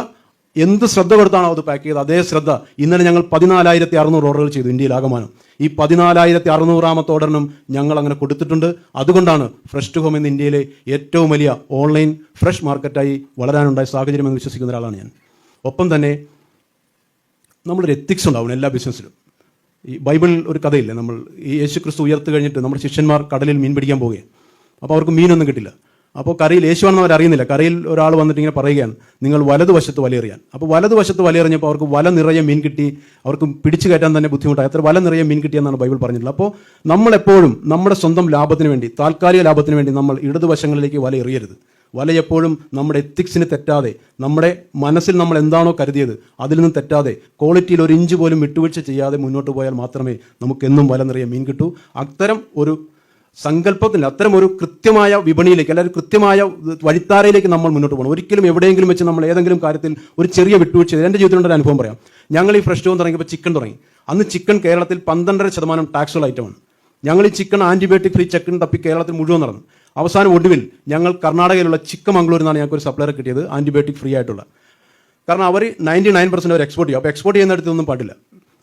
എന്ത് ശ്രദ്ധ കൊടുത്താണോ അത് പാക്ക് ചെയ്തത് അതേ ശ്രദ്ധ ഇന്നലെ ഞങ്ങൾ പതിനാലായിരത്തി അറുന്നൂറ് ഓർഡറുകൾ ചെയ്തു ഇന്ത്യയിൽ ആകമാനം. ഈ പതിനാലായിരത്തി അറുന്നൂറാമത്തെ ഓർഡറിനും ഞങ്ങൾ അങ്ങനെ കൊടുത്തിട്ടുണ്ട്. അതുകൊണ്ടാണ് ഫ്രഷ് ടു ഹോം എന്ന ഇന്ത്യയിലെ ഏറ്റവും വലിയ ഓൺലൈൻ ഫ്രഷ് മാർക്കറ്റായി വളരാനുണ്ടായ സാഹചര്യമെന്ന് വിശ്വസിക്കുന്ന ഒരാളാണ് ഞാൻ. ഒപ്പം തന്നെ നമ്മളൊരു എത്തിക്സ് ഉണ്ടാവണം എല്ലാ ബിസിനസ്സിലും ഈ ബൈബിൾ ഒരു കഥയില്ലേ? നമ്മൾ ഈ യേശു ക്രിസ്തു ഉയർത്ത് കഴിഞ്ഞിട്ട് നമ്മുടെ ശിഷ്യന്മാർ കടലിൽ മീൻ പിടിക്കാൻ പോവുകയാണ്. അപ്പോൾ അവർക്ക് മീനൊന്നും കിട്ടില്ല. അപ്പോൾ കരയിൽ യേശുവാണെന്ന് അവർ അറിയുന്നില്ല. കരയിൽ ഒരാൾ വന്നിട്ട് ഇങ്ങനെ പറയുകയാണ് നിങ്ങൾ വലതുവശത്ത് വലയെറിയാൻ. അപ്പോൾ വലതുവശത്ത് വലയെറിഞ്ഞപ്പോൾ അവർക്ക് വല നിറയെ മീൻ കിട്ടി. അവർക്ക് പിടിച്ചു കയറ്റാൻ തന്നെ ബുദ്ധിമുട്ടായി. അത്ര വല നിറയെ മീൻ കിട്ടിയെന്നാണ് ബൈബിൾ പറഞ്ഞിട്ടുള്ളത്. അപ്പോൾ നമ്മളെപ്പോഴും നമ്മുടെ സ്വന്തം ലാഭത്തിന് വേണ്ടി താൽക്കാലിക ലാഭത്തിന് വേണ്ടി നമ്മൾ ഇടതുവശങ്ങളിലേക്ക് വല എറിയരുത്. വല എപ്പോഴും നമ്മുടെ എത്തിക്സിന് തെറ്റാതെ നമ്മുടെ മനസ്സിൽ നമ്മൾ എന്താണോ കരുതിയത് അതിൽ നിന്നും തെറ്റാതെ ക്വാളിറ്റിയിൽ ഒരു ഇഞ്ച് പോലും വിട്ടുവീഴ്ച ചെയ്യാതെ മുന്നോട്ട് പോയാൽ മാത്രമേ നമുക്ക് എന്നും വല നിറയെ മീൻ കിട്ടൂ. അത്തരം ഒരു സങ്കല്പത്തിൽ അത്തരം ഒരു കൃത്യമായ വിപണിയിലേക്ക് അല്ലെങ്കിൽ കൃത്യമായ വഴിത്താരയിലേക്ക് നമ്മൾ മുന്നോട്ട് പോകണം. ഒരിക്കലും എവിടെയെങ്കിലും വെച്ച് നമ്മൾ ഏതെങ്കിലും കാര്യത്തിൽ ഒരു ചെറിയ വിട്ടുവീഴ്ച എന്റെ ജീവിതത്തിലുള്ള അനുഭവം പറയാം. ഞങ്ങൾ ഈ ഫ്രഷ് ടോൺ തുടങ്ങിയപ്പോൾ ചിക്കൻ തുടങ്ങി. അന്ന് ചിക്കൻ കേരളത്തിൽ പന്ത്രണ്ടര ശതമാനം ടാക്സുള്ള ഐറ്റമാണ് ഞങ്ങൾ ഈ ചിക്കൻ ആന്റിബയോട്ടിക് ഫ്രീ ചിക്കൻ തപ്പി കേരളത്തിൽ മുഴുവൻ നടന്നു. അവസാനം ഒടുവിൽ ഞങ്ങൾ കർണാടകയിലുള്ള ചിക്കമംഗ്ലൂരിൽ നിന്നാണ് ഞങ്ങൾക്ക് ഒരു സപ്ലയർ കിട്ടിയത്. ആന്റിബയോട്ടിക് ഫ്രീ ആയിട്ടുള്ള. കാരണം അവർ നയന്റി നയൻ പെർസെന്റ് അവർ എക്സ്പോർട്ട് ചെയ്യും. അപ്പോൾ എക്സ്പോർട്ട് ചെയ്യുന്നിടത്തൊന്നും പാടില്ല.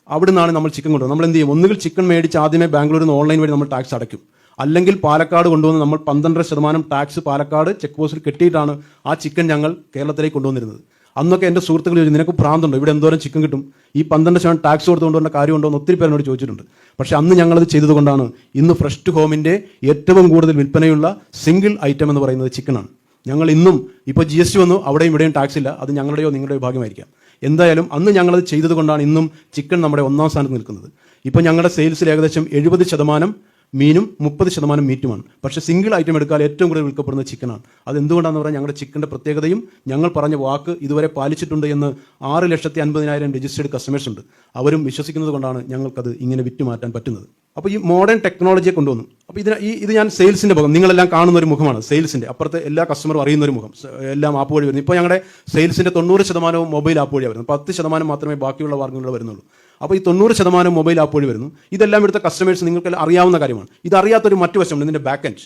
അവിടെ നിന്നാണ് നമ്മൾ ചിക്കൻ കൊണ്ടുവന്നത്. നമ്മൾ എന്ത് ചെയ്യും? ഒന്നുകിൽ ചിക്കൻ മേടിച്ച് ആദ്യമേ ബാംഗ്ലൂരിൽ നിന്ന് ഓൺലൈൻ വഴി നമ്മൾ ടാക്സ് അടയ്ക്കും. അല്ലെങ്കിൽ പാലക്കാട് കൊണ്ടുവന്ന് നമ്മൾ പന്ത്രണ്ടര ശതമാനം ടാക്സ് പാലക്കാട് ചെക്ക് പോസ്റ്റിൽ കെട്ടിയിട്ടാണ് ആ ചിക്കൻ ഞങ്ങൾ കേരളത്തിലേക്ക് കൊണ്ടുവന്നിരുന്നത്. അന്നൊക്കെ എന്റെ സുഹൃത്തുക്കൾ ചോദിച്ചു നിനക്ക് പ്രാന്തുണ്ടോ ഇവിടെ എന്തോരം ചിക്കൻ കിട്ടും? ഈ പന്ത്രണ്ട് ശതമാനം ടാക്സ് കൊടുത്ത് കൊണ്ടുവന്ന കാര്യമുണ്ടോ എന്ന് ഒത്തിരി പേരോട് ചോദിച്ചിട്ടുണ്ട്. പക്ഷേ അന്ന് ഞങ്ങളത് ചെയ്തതുകൊണ്ടാണ് ഇന്ന് ഫ്രഷ് ഹോമിന്റെ ഏറ്റവും കൂടുതൽ വിൽപ്പനയുള്ള സിംഗിൾ ഐറ്റം എന്ന് പറയുന്നത് ചിക്കനാണ് ഞങ്ങൾ ഇന്നും ഇപ്പോൾ ജി എസ് ടി വന്നു അവിടെയും ഇവിടെയും ടാക്സ് ഇല്ല. അത് ഞങ്ങളുടെയോ നിങ്ങളുടെയോ ഭാഗ്യമായിരിക്കാം. എന്തായാലും അന്ന് ഞങ്ങളത് ചെയ്തതുകൊണ്ടാണ് ഇന്നും ചിക്കൻ നമ്മുടെ ഒന്നാം സ്ഥാനത്ത് നിൽക്കുന്നത്. ഇപ്പോൾ ഞങ്ങളുടെ സെയിൽസിൽ ഏകദേശം എഴുപത് ശതമാനം മീനും മുപ്പത് ശതമാനം മീറ്റുമാണ്. പക്ഷെ സിംഗിൾ ഐറ്റം എടുക്കാൻ ഏറ്റവും കൂടുതൽ വിൽക്കപ്പെടുന്ന ചിക്കനാണ് അത് എന്തുകൊണ്ടാണെന്ന് പറഞ്ഞാൽ ഞങ്ങളുടെ ചിക്കന്റെ പ്രത്യേകതയും ഞങ്ങൾ പറഞ്ഞ വാക്ക് ഇതുവരെ പാലിച്ചിട്ടുണ്ട് എന്ന് ആറ് ലക്ഷത്തി അൻപതിനായിരം രജിസ്റ്റേഡ് കസ്റ്റമേഴ്സ് ഉണ്ട്. അവരും വിശ്വസിക്കുന്നത് കൊണ്ടാണ് ഞങ്ങൾക്കത് ഇങ്ങനെ വിറ്റുമാറ്റാൻ പറ്റുന്നത്. അപ്പോൾ ഈ മോഡേൺ ടെക്നോളജിയെ കൊണ്ടുവന്നു. അപ്പോൾ ഇതിന് ഈ ഇത് ഞാൻ സെയിൽസിന്റെ മുഖം. നിങ്ങളെല്ലാം കാണുന്ന ഒരു മുഖമാണ് സെയിൽസിന്റെ അപ്പുറത്തെ എല്ലാ കസ്റ്റമറും അറിയുന്ന ഒരു മുഖം. എല്ലാം ആപ്പ് വഴി വരുന്നു. ഇപ്പോൾ ഞങ്ങളുടെ സെയിൽസിന്റെ തൊണ്ണൂറ് ശതമാനവും മൊബൈൽ ആപ്പ് വഴി വരുന്നു പത്ത് ശതമാനം മാത്രമേ ബാക്കിയുള്ള വർഗങ്ങൾ വരുന്നുള്ളൂ. അപ്പോൾ ഈ തൊണ്ണൂറ് ശതമാനം മൊബൈൽ ആപ്പ് വഴി വരുന്നു. ഇതെല്ലാം ഇവിടുത്തെ കസ്റ്റമേഴ്സ് നിങ്ങൾക്ക് അറിയാവുന്ന കാര്യമാണ്. ഇതറിയാത്തൊരു മറ്റു വശമുണ്ട്. ഇതിന്റെ ബാക്ക് എൻഡ്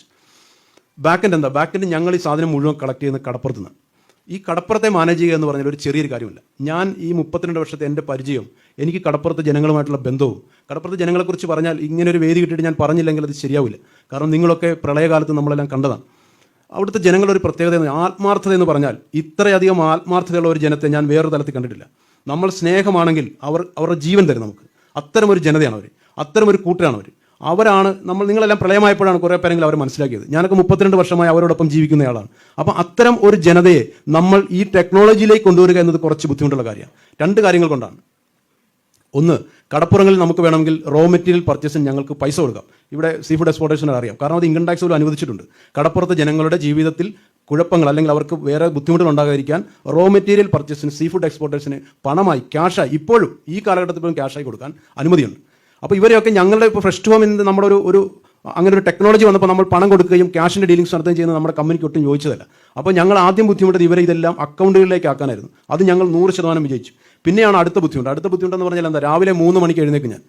ബാക്ക് എൻഡ് എന്താ? ബാക്ക് എൻഡ് ഞങ്ങൾ ഈ സാധനം മുഴുവൻ കളക്ട് ചെയ്യുന്ന കടപ്പുറത്ത് നിന്ന് ഈ കടപ്പുറത്തെ മാനേജ് ചെയ്യുക എന്ന് പറഞ്ഞാൽ ഒരു ചെറിയൊരു കാര്യമല്ല. ഞാൻ ഈ മുപ്പത്തിരണ്ട് വർഷത്തെ എന്റെ പരിചയം എനിക്ക് കടപ്പുറത്തെ ജനങ്ങളുമായിട്ടുള്ള ബന്ധവും കടപ്പുറത്തെ ജനങ്ങളെക്കുറിച്ച് പറഞ്ഞാൽ ഇങ്ങനെ ഒരു വേദി കിട്ടിയിട്ട് ഞാൻ പറഞ്ഞില്ലെങ്കിൽ അത് ശരിയാവില്ല. കാരണം നിങ്ങളൊക്കെ പ്രളയകാലത്ത് നമ്മളെല്ലാം കണ്ടതാണ്. അവിടുത്തെ ജനങ്ങളുടെ ഒരു പ്രത്യേകത ആത്മാർത്ഥത എന്ന് പറഞ്ഞാൽ ഇത്രയധികം ആത്മാർത്ഥതയുള്ള ഒരു ജനത്തെ ഞാൻ വേറൊരു തലത്തിൽ കണ്ടിട്ടില്ല. നമ്മൾ സ്നേഹമാണെങ്കിൽ അവർ അവരുടെ ജീവൻ തരും നമുക്ക്. അത്തരമൊരു ജനതയാണ് അവർ. അത്തരമൊരു കൂട്ടരാണ് അവർ. അവരാണ് നമ്മൾ നിങ്ങളെല്ലാം പ്രളയമായപ്പോഴാണ് കുറേ പേരെങ്കിലും അവർ മനസ്സിലാക്കിയത്. ഞാനൊക്കെ മുപ്പത്തിരണ്ട് വർഷമായി അവരോടൊപ്പം ജീവിക്കുന്നയാളാണ്. അപ്പം അത്തരം ഒരു ജനതയെ നമ്മൾ ഈ ടെക്നോളജിയിലേക്ക് കൊണ്ടുവരിക എന്നത് കുറച്ച് ബുദ്ധിമുട്ടുള്ള കാര്യമാണ്. രണ്ട് കാര്യങ്ങൾ കൊണ്ടാണ്. ഒന്ന് കടപ്പുറങ്ങളിൽ നമുക്ക് വേണമെങ്കിൽ റോ മെറ്റീരിയൽ പർച്ചേസിന് ഞങ്ങൾക്ക് പൈസ കൊടുക്കാം. ഇവിടെ സീ ഫുഡ് എക്സ്പോർട്ടേഷൻ അറിയാം. കാരണം അത് ഇൻകം ടാക്സ് പോലും അനുവദിച്ചിട്ടുണ്ട്. കടപ്പുറത്തെ ജനങ്ങളുടെ ജീവിതത്തിൽ കുഴപ്പങ്ങൾ അല്ലെങ്കിൽ അവർക്ക് വേറെ ബുദ്ധിമുട്ടുകൾ ഉണ്ടാകാതിരിക്കാൻ റോ മെറ്റീരിയൽ പർച്ചേസിന് സീ ഫുഡ് എക്സ്പോർട്ടേഴ്സിന് പണമായി ക്യാഷായി ഇപ്പോഴും ഈ കാലഘട്ടത്തിൽ പോലും ക്യാഷായി കൊടുക്കാൻ അനുമതിയുണ്ട്. അപ്പോൾ ഇവരെയൊക്കെ ഞങ്ങളുടെ ഇപ്പോൾ ഫ്രഷ് ടു ഹോം നമ്മുടെ ഒരു ഒരു അങ്ങനെ ഒരു ടെക്നോളജി വന്നപ്പോൾ നമ്മൾ പണം കൊടുക്കുകയും ക്യാഷിന്റെ ഡീലിങ്സ് നടത്തുകയും ചെയ്യുന്നത് നമ്മുടെ കമ്പനിക്ക് ഒട്ടും ചോദിച്ചതല്ല അപ്പോൾ ഞങ്ങൾ ആദ്യം ബുദ്ധിമുട്ടത് ഇവരെ ഇതെല്ലാം അക്കൗണ്ടുകളിലേക്ക് ആക്കാനായിരുന്നു. അത് ഞങ്ങൾ നൂറ് ശതമാനം വിജയിച്ചു. പിന്നെയാണ് അടുത്ത ബുദ്ധിമുട്ട്. അടുത്ത ബുദ്ധിമുട്ടെന്ന് പറഞ്ഞാൽ എന്താ? രാവിലെ മൂന്ന് മണിക്ക് എഴുന്നേക്കും ഞാൻ.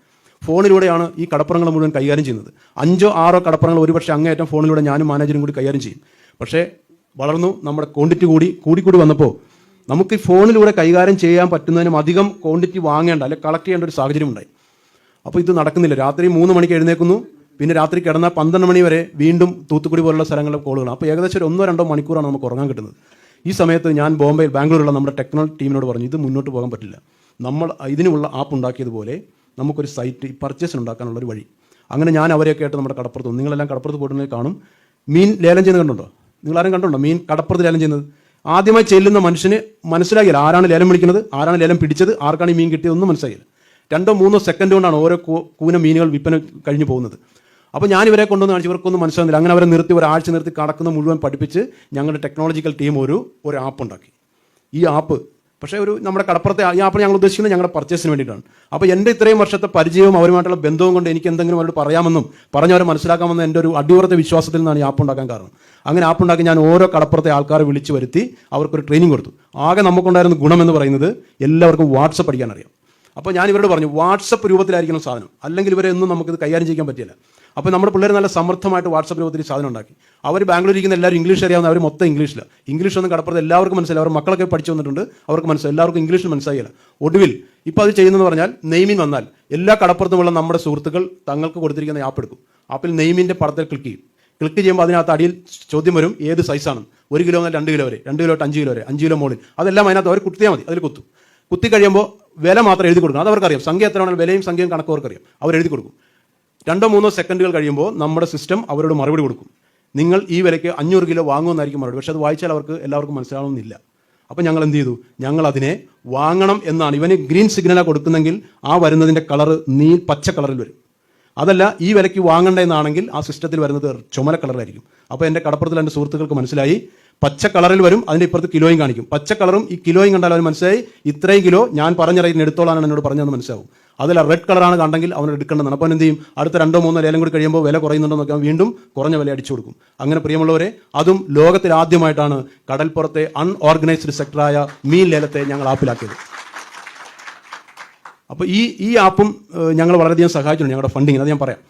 ഫോണിലൂടെയാണ് ഈ കടപ്പുറങ്ങൾ മുഴുവൻ കൈകാര്യം ചെയ്യുന്നത്. അഞ്ചോ ആറോ കടപ്പുറങ്ങൾ ഒരുപക്ഷെ അങ്ങേറ്റം ഫോണിലൂടെ ഞാനും മാനേജറും കൂടി കൈകാര്യം ചെയ്യും. പക്ഷേ വളർന്നു നമ്മുടെ ക്വാണ്ടിറ്റി കൂടി കൂടിക്കൂടി വന്നപ്പോൾ നമുക്ക് ഫോണിലൂടെ കൈകാര്യം ചെയ്യാൻ പറ്റുന്നതിനും അധികം ക്വാണ്ടിറ്റി വാങ്ങേണ്ട അല്ലെങ്കിൽ കളക്ട് ചെയ്യേണ്ട ഒരു സാഹചര്യം ഉണ്ടായി അപ്പോൾ ഇത് നടക്കുന്നില്ല. രാത്രി മൂന്ന് മണിക്ക് എഴുന്നേക്കുന്നു പിന്നെ രാത്രി കിടന്നാൽ പന്ത്രണ്ട് മണി വരെ വീണ്ടും തൂത്തുക്കുടി പോലുള്ള സ്ഥലങ്ങളിൽ കോളുകളാണ്. അപ്പോൾ ഏകദേശം ഒരു ഒന്നോ രണ്ടോ മണിക്കൂറാണ് നമുക്ക് ഉറങ്ങാൻ കിട്ടുന്നത്. ഈ സമയത്ത് ഞാൻ ബോംബെയിൽ ബാംഗ്ലൂരിലുള്ള നമ്മുടെ ടെക്നോളജി ടീമിനോട് പറഞ്ഞു ഇത് മുന്നോട്ട് പോകാൻ പറ്റില്ല. നമ്മൾ ഇതിനുള്ള ആപ്പ് ഉണ്ടാക്കിയതുപോലെ നമുക്കൊരു സൈറ്റ് പർച്ചേസ് ഉണ്ടാക്കാനുള്ളൊരു വഴി. അങ്ങനെ ഞാൻ അവരെയൊക്കെ ആയിട്ട് നമ്മുടെ കടപ്പുറത്ത്. നിങ്ങളെല്ലാം കടപ്പുറത്ത് പോയിട്ടുണ്ടെങ്കിൽ കാണും. മീൻ ലേലം ചെയ്യുന്നത് കണ്ടുണ്ടോ? നിങ്ങളാരും കണ്ടുണ്ടോ മീൻ കടപ്പുറത്ത് ലേലം ചെയ്യുന്നത്? ആദ്യമായി ചെല്ലുന്ന മനുഷ്യന് മനസ്സിലാകില്ല ആരാണ് ലേലം വിളിക്കുന്നത് ആരാണ് ലേലം പിടിച്ചത് ആർക്കാണ് ഈ മീൻ കിട്ടിയതൊന്നും മനസ്സിലാകില്ല രണ്ടോ മൂന്നോ സെക്കൻഡ് കൊണ്ടാണ് ഓരോ കൂന മീനുകൾ വിൽപ്പന കഴിഞ്ഞു പോകുന്നത്. അപ്പോൾ ഞാൻ ഇവരെ കൊണ്ടുവന്ന് കാണിച്ചു ഇവർക്കൊന്നും മനസ്സിലാകുന്നില്ല അങ്ങനെ അവരെ നിർത്തി ഒരാഴ്ച നിർത്തി കടക്കുന്ന മുഴുവൻ പഠിപ്പിച്ച് ഞങ്ങളുടെ ടെക്നോളജിക്കൽ ടീം ഒരു ഒരു ആപ്പ് ഉണ്ടാക്കി. ഈ ആപ്പ് പക്ഷേ ഒരു നമ്മുടെ കടപ്പുറത്തെ ഈ ആപ്പ് ഞങ്ങൾ ഉദ്ദേശിക്കുന്നത് ഞങ്ങളുടെ പർച്ചേസിന് വേണ്ടിയിട്ടാണ്. അപ്പോൾ എന്റെ ഇത്രയും വർഷത്തെ പരിചയവും അവരുമായിട്ടുള്ള ബന്ധവും കൊണ്ട് എനിക്ക് എന്തെങ്കിലും അവരോട് പറയാമെന്നും പറഞ്ഞവരെ മനസ്സിലാക്കാമെന്ന് എന്റെ ഒരു അടിയുറത്തെ വിശ്വാസത്തിൽ നിന്നാണ് ഈ ആപ്പ് ഉണ്ടാക്കാൻ കാരണം. അങ്ങനെ ആപ്പ് ഉണ്ടാക്കി ഞാൻ ഓരോ കടപ്പുറത്തെ ആൾക്കാരെ വിളിച്ച് വരുത്തി അവർക്കൊരു ട്രെയിനിങ് കൊടുത്തു. ആകെ നമുക്കുണ്ടായിരുന്ന ഗുണമെന്ന് പറയുന്നത് എല്ലാവർക്കും വാട്സപ്പ് പഠിക്കാൻ അറിയാം. അപ്പോൾ ഞാൻ ഇവരോട് പറഞ്ഞു വാട്സപ്പ് രൂപത്തിലായിരിക്കണം സാധനം. അല്ലെങ്കിൽ ഇവരെ ഒന്നും നമുക്കിത് കൈകാര്യം ചെയ്യാൻ പറ്റില്ല. അപ്പോൾ നമ്മുടെ പിള്ളേർ നല്ല സമർത്ഥമായിട്ട് വാട്സപ്പ് രൂപത്തിൽ സാധനം ഉണ്ടാക്കി. അവർ ബാംഗ്ലൂർ ഇരിക്കുന്ന എല്ലാവരും ഇംഗ്ലീഷ് അറിയാവുന്ന അവർ മൊത്തം ഇംഗ്ലീഷിലാണ് ഇംഗ്ലീഷ് ഒന്നും കടപ്പുറത്ത് എല്ലാവർക്കും മനസ്സിലായി. അവർ മക്കളൊക്കെ പഠിച്ചു വന്നിട്ടുണ്ട്. അവർക്ക് മനസ്സിലായി. എല്ലാവർക്കും ഇംഗ്ലീഷ് മനസ്സിലായില്ല. ഒടുവിൽ ഇപ്പോൾ അത് ചെയ്യുന്നതെന്ന് പറഞ്ഞാൽ നെയ്മിൻ വന്നാൽ എല്ലാ കടപ്പുറത്തുമുള്ള നമ്മുടെ സുഹൃത്തുക്കൾ തങ്ങൾക്ക് കൊടുത്തിരിക്കുന്ന ആപ്പ് എടുക്കും. ആപ്പിൽ നെയ്മിന്റെ പടത്തിൽ ക്ലിക്ക് ചെയ്യും. ക്ലിക്ക് ചെയ്യുമ്പോൾ അതിനകത്ത് അടിയിൽ ചോദ്യം വരും ഏത് സൈസാണ് ഒരു കിലോ മുതൽ രണ്ട് കിലോ വരെ രണ്ട് കിലോ തൊട്ട് അഞ്ച് കിലോ വരെ അഞ്ച് കിലോ മുകളിൽ. അതെല്ലാം അതിനകത്ത് അവർ കുത്തിയാൽ മതി. അതിൽ കുത്തും. കുത്തി കഴിയുമ്പോൾ വില മാത്രം എഴുതി കൊടുക്കണം. അത് അവർക്കറിയാം സംഖ്യ എത്രയാണെങ്കിലും വിലയും സംഖ്യയും കണക്കവർക്കറിയാം അവർ എഴുതി കൊടുക്കും. രണ്ടോ മൂന്നോ സെക്കൻഡുകൾ കഴിയുമ്പോൾ നമ്മുടെ സിസ്റ്റം അവരോട് മറുപടി കൊടുക്കും. നിങ്ങൾ ഈ വിലയ്ക്ക് അഞ്ഞൂറ് കിലോ വാങ്ങുമെന്നായിരിക്കും മറുപടി. പക്ഷേ അത് വായിച്ചാൽ അവർക്ക് എല്ലാവർക്കും മനസ്സിലാവണമെന്നില്ല അപ്പോൾ ഞങ്ങൾ എന്ത് ചെയ്തു? ഞങ്ങൾ അതിനെ വാങ്ങണം എന്നാണ്. ഇവന് ഗ്രീൻ സിഗ്നലാണ് കൊടുക്കുന്നെങ്കിൽ ആ വരുന്നതിന്റെ കളർ നീ പച്ച കളറിൽ വരും. അതല്ല ഈ വിലയ്ക്ക് വാങ്ങേണ്ടതെന്നാണെങ്കിൽ ആ സിസ്റ്റത്തിൽ വരുന്നത് ചുമല കളറായിരിക്കും അപ്പോൾ എന്റെ കടപ്പുറത്തിൽ എന്റെ സുഹൃത്തുക്കൾക്ക് മനസ്സിലായി. പച്ച കളറിൽ വരും അതിന്റെ ഇപ്പുറത്ത് കിലോയും കാണിക്കും. പച്ച കളറും ഈ കിലോയും കണ്ടാൽ അവന് മനസ്സിലായി ഇത്രയും കിലോ ഞാൻ പറഞ്ഞ റേറ്റിന് എടുത്തോളാണ് എന്നോട് പറഞ്ഞതെന്ന് മനസ്സിലാവും. അതിൽ റെഡ് കളറാണ് കണ്ടെങ്കിൽ അവൻ എടുക്കേണ്ടതാണ്. അപ്പോൾ എന്ത് ചെയ്യും? അടുത്ത രണ്ടോ മൂന്നോ ലേലം കൂടി കഴിയുമ്പോൾ വില കുറയുന്നുണ്ടോ നോക്കാൻ വീണ്ടും കുറഞ്ഞ വില അടിച്ചു കൊടുക്കും. അങ്ങനെ പ്രിയമുള്ളവരെ അതും ലോകത്തിൽ ആദ്യമായിട്ടാണ് കടൽപ്പുറത്തെ അൺഓർഗനൈസ്ഡ് സെക്ടറായ മീൻ ലേലത്തെ ഞങ്ങൾ ആപ്പിലാക്കിയത്. അപ്പോൾ ഈ ഈ ആപ്പും ഞങ്ങൾ വളരെയധികം സഹായിച്ചിട്ടുണ്ട് ഞങ്ങളുടെ ഫണ്ടിങ് അത് ഞാൻ പറയാം.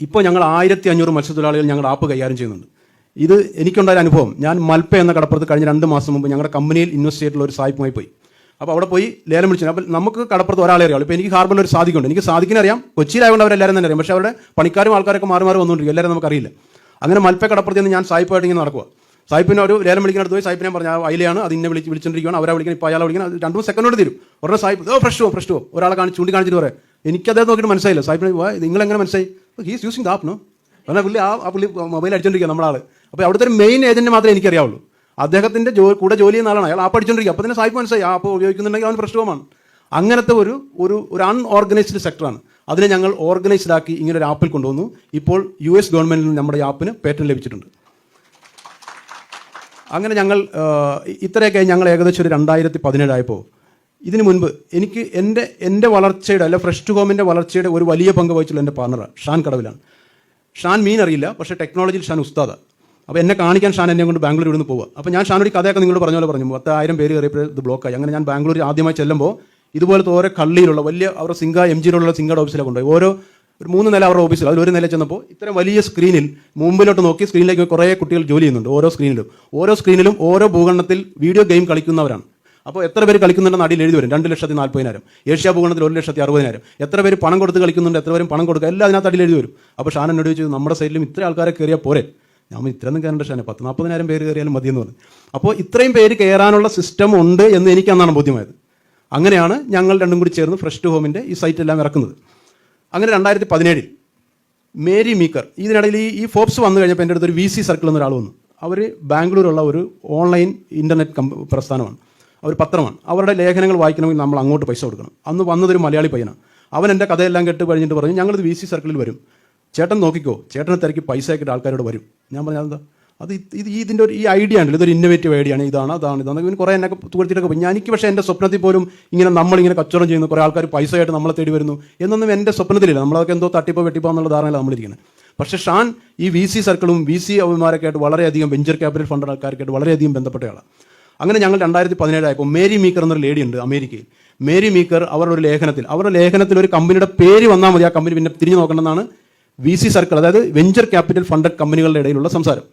ഇപ്പോൾ ഞങ്ങൾ ആയിരത്തി അഞ്ഞൂറ് മത്സ്യത്തൊഴിലാളികൾ ഞങ്ങളുടെ ആപ്പ് കൈകാര്യം ചെയ്യുന്നുണ്ട്. ഇത് എനിക്കുണ്ടായ അനുഭവം. ഞാൻ മൽപ്പ എന്ന കടപ്പുറത്ത് കഴിഞ്ഞ രണ്ട് മാസം മുമ്പ് ഞങ്ങളുടെ കമ്പനിയിൽ ഇൻവെസ്റ്റ് ചെയ്തിട്ടുള്ള ഒരു സായിപ്പുമായി പോയി. അപ്പോൾ അവിടെ പോയി ലേലം വിളിച്ചു. അപ്പോൾ നമുക്ക് കടപ്പുറത്ത് ഒരാളെ അറിയാം ഇപ്പോൾ എനിക്ക് ഹാർബറിൽ ഒരു സാധിക്കുണ്ട്. എനിക്ക് സാധിക്കുന്ന അറിയാം കൊച്ചിയിലായതുകൊണ്ട് അവരെല്ലാവരും തന്നെ അറിയാം. പക്ഷേ അവരുടെ പണിക്കാരും ആൾക്കാരൊക്കെ മാറി മാറി വന്നുകൊണ്ടിരിക്കും. എല്ലാവരും നമുക്കറിയില്ല അങ്ങനെ മൽപ്പ കടപ്പുറത്ത് നിന്ന് ഞാൻ സായിപ്പായിട്ട് ഇങ്ങനെ നടക്കുക സായിപ്പിനെ ഒരു ലേലം വിളിക്കുന്നിടത്ത് പോയി സായിപ്പിനെ പറഞ്ഞ അയിലാണ് അത് ഇന്നെ വിളിച്ച് വിളിച്ചുകൊണ്ടിരിക്കുകയാണ് അവരെ വിളിക്കണം. ഇപ്പോൾ അയാളെ വിളിക്കണം. രണ്ടു രണ്ട് മൂന്ന് സെക്കൻഡ് കൊണ്ട് തരും. ഉടനെ സായിപ്പ് ഓ ഫ്രഷോ ഫ്രഷോ ഒരാളെ കാണിച്ച് ചൂണ്ടിക്കാണിച്ചിട്ട് പറയാം എനിക്കതേ നോക്കിയിട്ട് മനസ്സിലായില്ല. സായിപ്പിനെ നിങ്ങൾ എങ്ങനെ മനസ്സിലായി? He's using the app no കാരണം പുള്ളി ആ പുള്ളി മൊബൈൽ അടിച്ചോണ്ടിരിക്കുക നമ്മളാൾ അപ്പോൾ അവിടുത്തെ ഒരു മെയിൻ ഏജന്റ് മാത്രമേ എനിക്കറിയാവുള്ളൂ. അദ്ദേഹത്തിന്റെ ജോ കൂടെ ജോലി ചെയ്യുന്ന ആളാണ്. അയാൾ ആ പഠിച്ചുകൊണ്ടിരിക്കുക അപ്പോൾ തന്നെ സായിപ്പ് മനസ്സിലായി. ആ അപ്പോൾ ഉപയോഗിക്കുന്നുണ്ടെങ്കിൽ അവൻ പ്രശ്നവുമാണ്. അങ്ങനത്തെ ഒരു ഒരു ഒരു അൺഓർഗനൈസ്ഡ് സെക്ടറാണ് അതിനെ ഞങ്ങൾ ഓർഗനൈസ്ഡ് ആക്കി ഇങ്ങനെ ഒരു ആപ്പിൽ കൊണ്ടുവന്നു. ഇപ്പോൾ യു എസ് ഗവൺമെന്റിൽ നിന്ന് നമ്മുടെ ആപ്പിന് പേറ്റന്റ് ലഭിച്ചിട്ടുണ്ട്. അങ്ങനെ ഞങ്ങൾ ഇത്രയൊക്കെ ഞങ്ങൾ ഏകദേശം ഒരു രണ്ടായിരത്തി പതിനേഴായപ്പോൾ ഇതിന് മുൻപ് എനിക്ക് എന്റെ എന്റെ വളർച്ചയുടെ അല്ല ഫ്രഷ് ടു ഹോമിന്റെ വളർച്ചയുടെ ഒരു വലിയ പങ്ക് വഹിച്ചുള്ള എന്റെ പാർട്ണറാണ് ഷാൻ കടവിലാണ്. ഷാൻ മീൻ അറിയില്ല പക്ഷേ ടെക്നോളജിയിൽ ഷാൻ ഉസ്താദ്. അപ്പോൾ എന്നെ കാണിക്കാൻ ഷാൻ എന്നെ കൊണ്ട് ബാംഗ്ലൂർ ഇവിടുന്ന് പോവുക. അപ്പോൾ ഞാൻ ഷാനോട് കഥയൊക്കെ നിങ്ങളോട് പറഞ്ഞ പോലെ പറഞ്ഞു. പത്തായിരം പേര് കയറിയപ്പോൾ ഇത് ബ്ലോക്കായി അങ്ങനെ ഞാൻ ബാംഗ്ലൂർ ആദ്യമായി ചെല്ലുമ്പോൾ ഇതുപോലത്തെ ഓരോ കള്ളിയിലുള്ള വലിയ അവരുടെ സിംഗ എം ജിയിലുള്ള സിംഗയുടെ ഓഫീസിലൊക്കെ ഉണ്ട് ഓരോ ഒരു മൂന്ന് നില അവരുടെ ഓഫീസിൽ അതിൽ ഒരു നില ചെന്നപ്പോൾ ഇത്ര വലിയ സ്ക്രീനിൽ മുമ്പിലോട്ട് നോക്കി സ്ക്രീനിലേക്ക് കുറേ കുട്ടികൾ ജോലി ചെയ്യുന്നുണ്ട് ഓരോ സ്ക്രീനിലും ഓരോ സ്ക്രീനിലും ഓരോ ഭൂഖണ്ഡത്തിൽ വീഡിയോ ഗെയിം കളിക്കുന്നവരാണ്. അപ്പോൾ എത്ര പേര് കളിക്കുന്നുണ്ടെന്ന് അടിയിൽ എഴുതി വരും. രണ്ട് ലക്ഷത്തി നാൽപ്പതിനായിരം ഏഷ്യ ഭൂഖണ്ഡത്തിൽ ഒരു ലക്ഷത്തി അറുപതിനായിരം. എത്ര പേര് പണം കൊടുത്ത് കളിക്കുന്നുണ്ട് എത്ര പേരും പണം കൊടുക്കുക എല്ലാം അതിനകത്ത് അടിയിൽ എഴുതി വരും. അപ്പോൾ ഷാൻ എന്നോട് ചോദിച്ചു നമ്മുടെ സൈഡിലും ഇത്ര ആൾക്കാരെ കയറിയാൽ പോരെ? ഞാൻ ഇത്രയൊന്നും കയറേണ്ട ഷാനെ പത്ത് നാൽപ്പതിനായിരം പേര് കയറിയാലും മതിയെന്ന് പറഞ്ഞു. അപ്പോൾ ഇത്രയും പേര് കയറാനുള്ള സിസ്റ്റം ഉണ്ട് എന്ന് എനിക്ക് അന്നാണ് ബോധ്യമായത്. അങ്ങനെയാണ് ഞങ്ങൾ രണ്ടും കൂടി ചേർന്ന് ഫ്രഷ് ടു ഹോമിന്റെ ഈ സൈറ്റ് എല്ലാം ഇറക്കുന്നത്. അങ്ങനെ രണ്ടായിരത്തി പതിനേഴിൽ മേരി മീക്കർ ഇതിനിടയിൽ ഈ ഈ ഫോപ്സ് വന്നു കഴിഞ്ഞപ്പോൾ എന്റെ അടുത്ത് ഒരു വി സി സർക്കിൾ എന്നൊരാൾ വന്നു. അവർ ബാംഗ്ലൂരുള്ള ഒരു ഓൺലൈൻ ഇന്റർനെറ്റ് കമ്പ പ്രസ്ഥാനമാണ്. അവർ പത്രമാണ്. അവരുടെ ലേഖനങ്ങൾ വായിക്കണമെങ്കിൽ നമ്മൾ അങ്ങോട്ട് പൈസ കൊടുക്കണം. അന്ന് വന്നതൊരു മലയാളി പയ്യനാണ്. അവൻ എന്റെ കഥയെല്ലാം കേട്ട് കഴിഞ്ഞിട്ട് പറഞ്ഞു ഞങ്ങളിത് വി സി സർക്കിളിൽ വരും. ചേട്ടൻ നോക്കിക്കോ ചേട്ടനെ തിരക്കി പൈസ ആക്കിയിട്ട് ആൾക്കാരോട് വരും. ഞാൻ പറഞ്ഞാൽ എന്താ അത് ഇത് ഇത് ഇതിന്റെ ഒരു ഈ ഐഡിയ ആണല്ലോ ഇതൊരു ഇന്നോവേറ്റീവ് ഐഡിയ ആണ് ഇതാണ് അതാണ് ഇതാണ്. ഇവന് കുറേ എന്നെ തുകർത്തിട്ടൊക്കെ പോയി. എനിക്ക് പക്ഷേ എന്റെ സ്വപ്നത്തിൽ പോലും ഇങ്ങനെ നമ്മളിങ്ങനെ കച്ചവടം ചെയ്യുന്നു കുറേ ആൾക്കാർ പൈസ ആയിട്ട് നമ്മളെ തേടി വരുന്നു എന്നൊന്നും എന്റെ സ്വപ്നത്തിലില്ല. നമ്മളൊക്കെ എന്തോ തട്ടിപ്പോ വെട്ടിപ്പോ എന്നുള്ള ധാരണയിലാണ് നമ്മളിരിക്കുന്നത്. പക്ഷേ ഷാൻ ഈ വി സി സർക്കിളും വി സി അവന്മാരൊക്കെ ആയിട്ട് വളരെയധികം വെഞ്ചർ ക്യാപിറ്റൽ ഫണ്ട് ആൾക്കാർക്കായിട്ട് വളരെയധികം ബന്ധപ്പെട്ടയാളാണ് അങ്ങനെ ഞങ്ങൾ രണ്ടായിരത്തി പതിനേഴായപ്പോൾ മേരി മീക്കർ എന്നൊരു ലേഡി ഉണ്ട് അമേരിക്കയിൽ. മേരി മീക്കർ അവരുടെ ഒരു ലേഖനത്തിൽ അവരുടെ ലേഖനത്തിൽ ഒരു കമ്പനിയുടെ പേര് വന്നാൽ മതി ആ കമ്പനി പിന്നെ തിരിഞ്ഞു നോക്കേണ്ടതാണ് വി സി സർക്കിൾ അതായത് വെഞ്ചർ ക്യാപിറ്റൽ ഫണ്ടഡ് കമ്പനികളുടെ ഇടയിലുള്ള സംസാരം.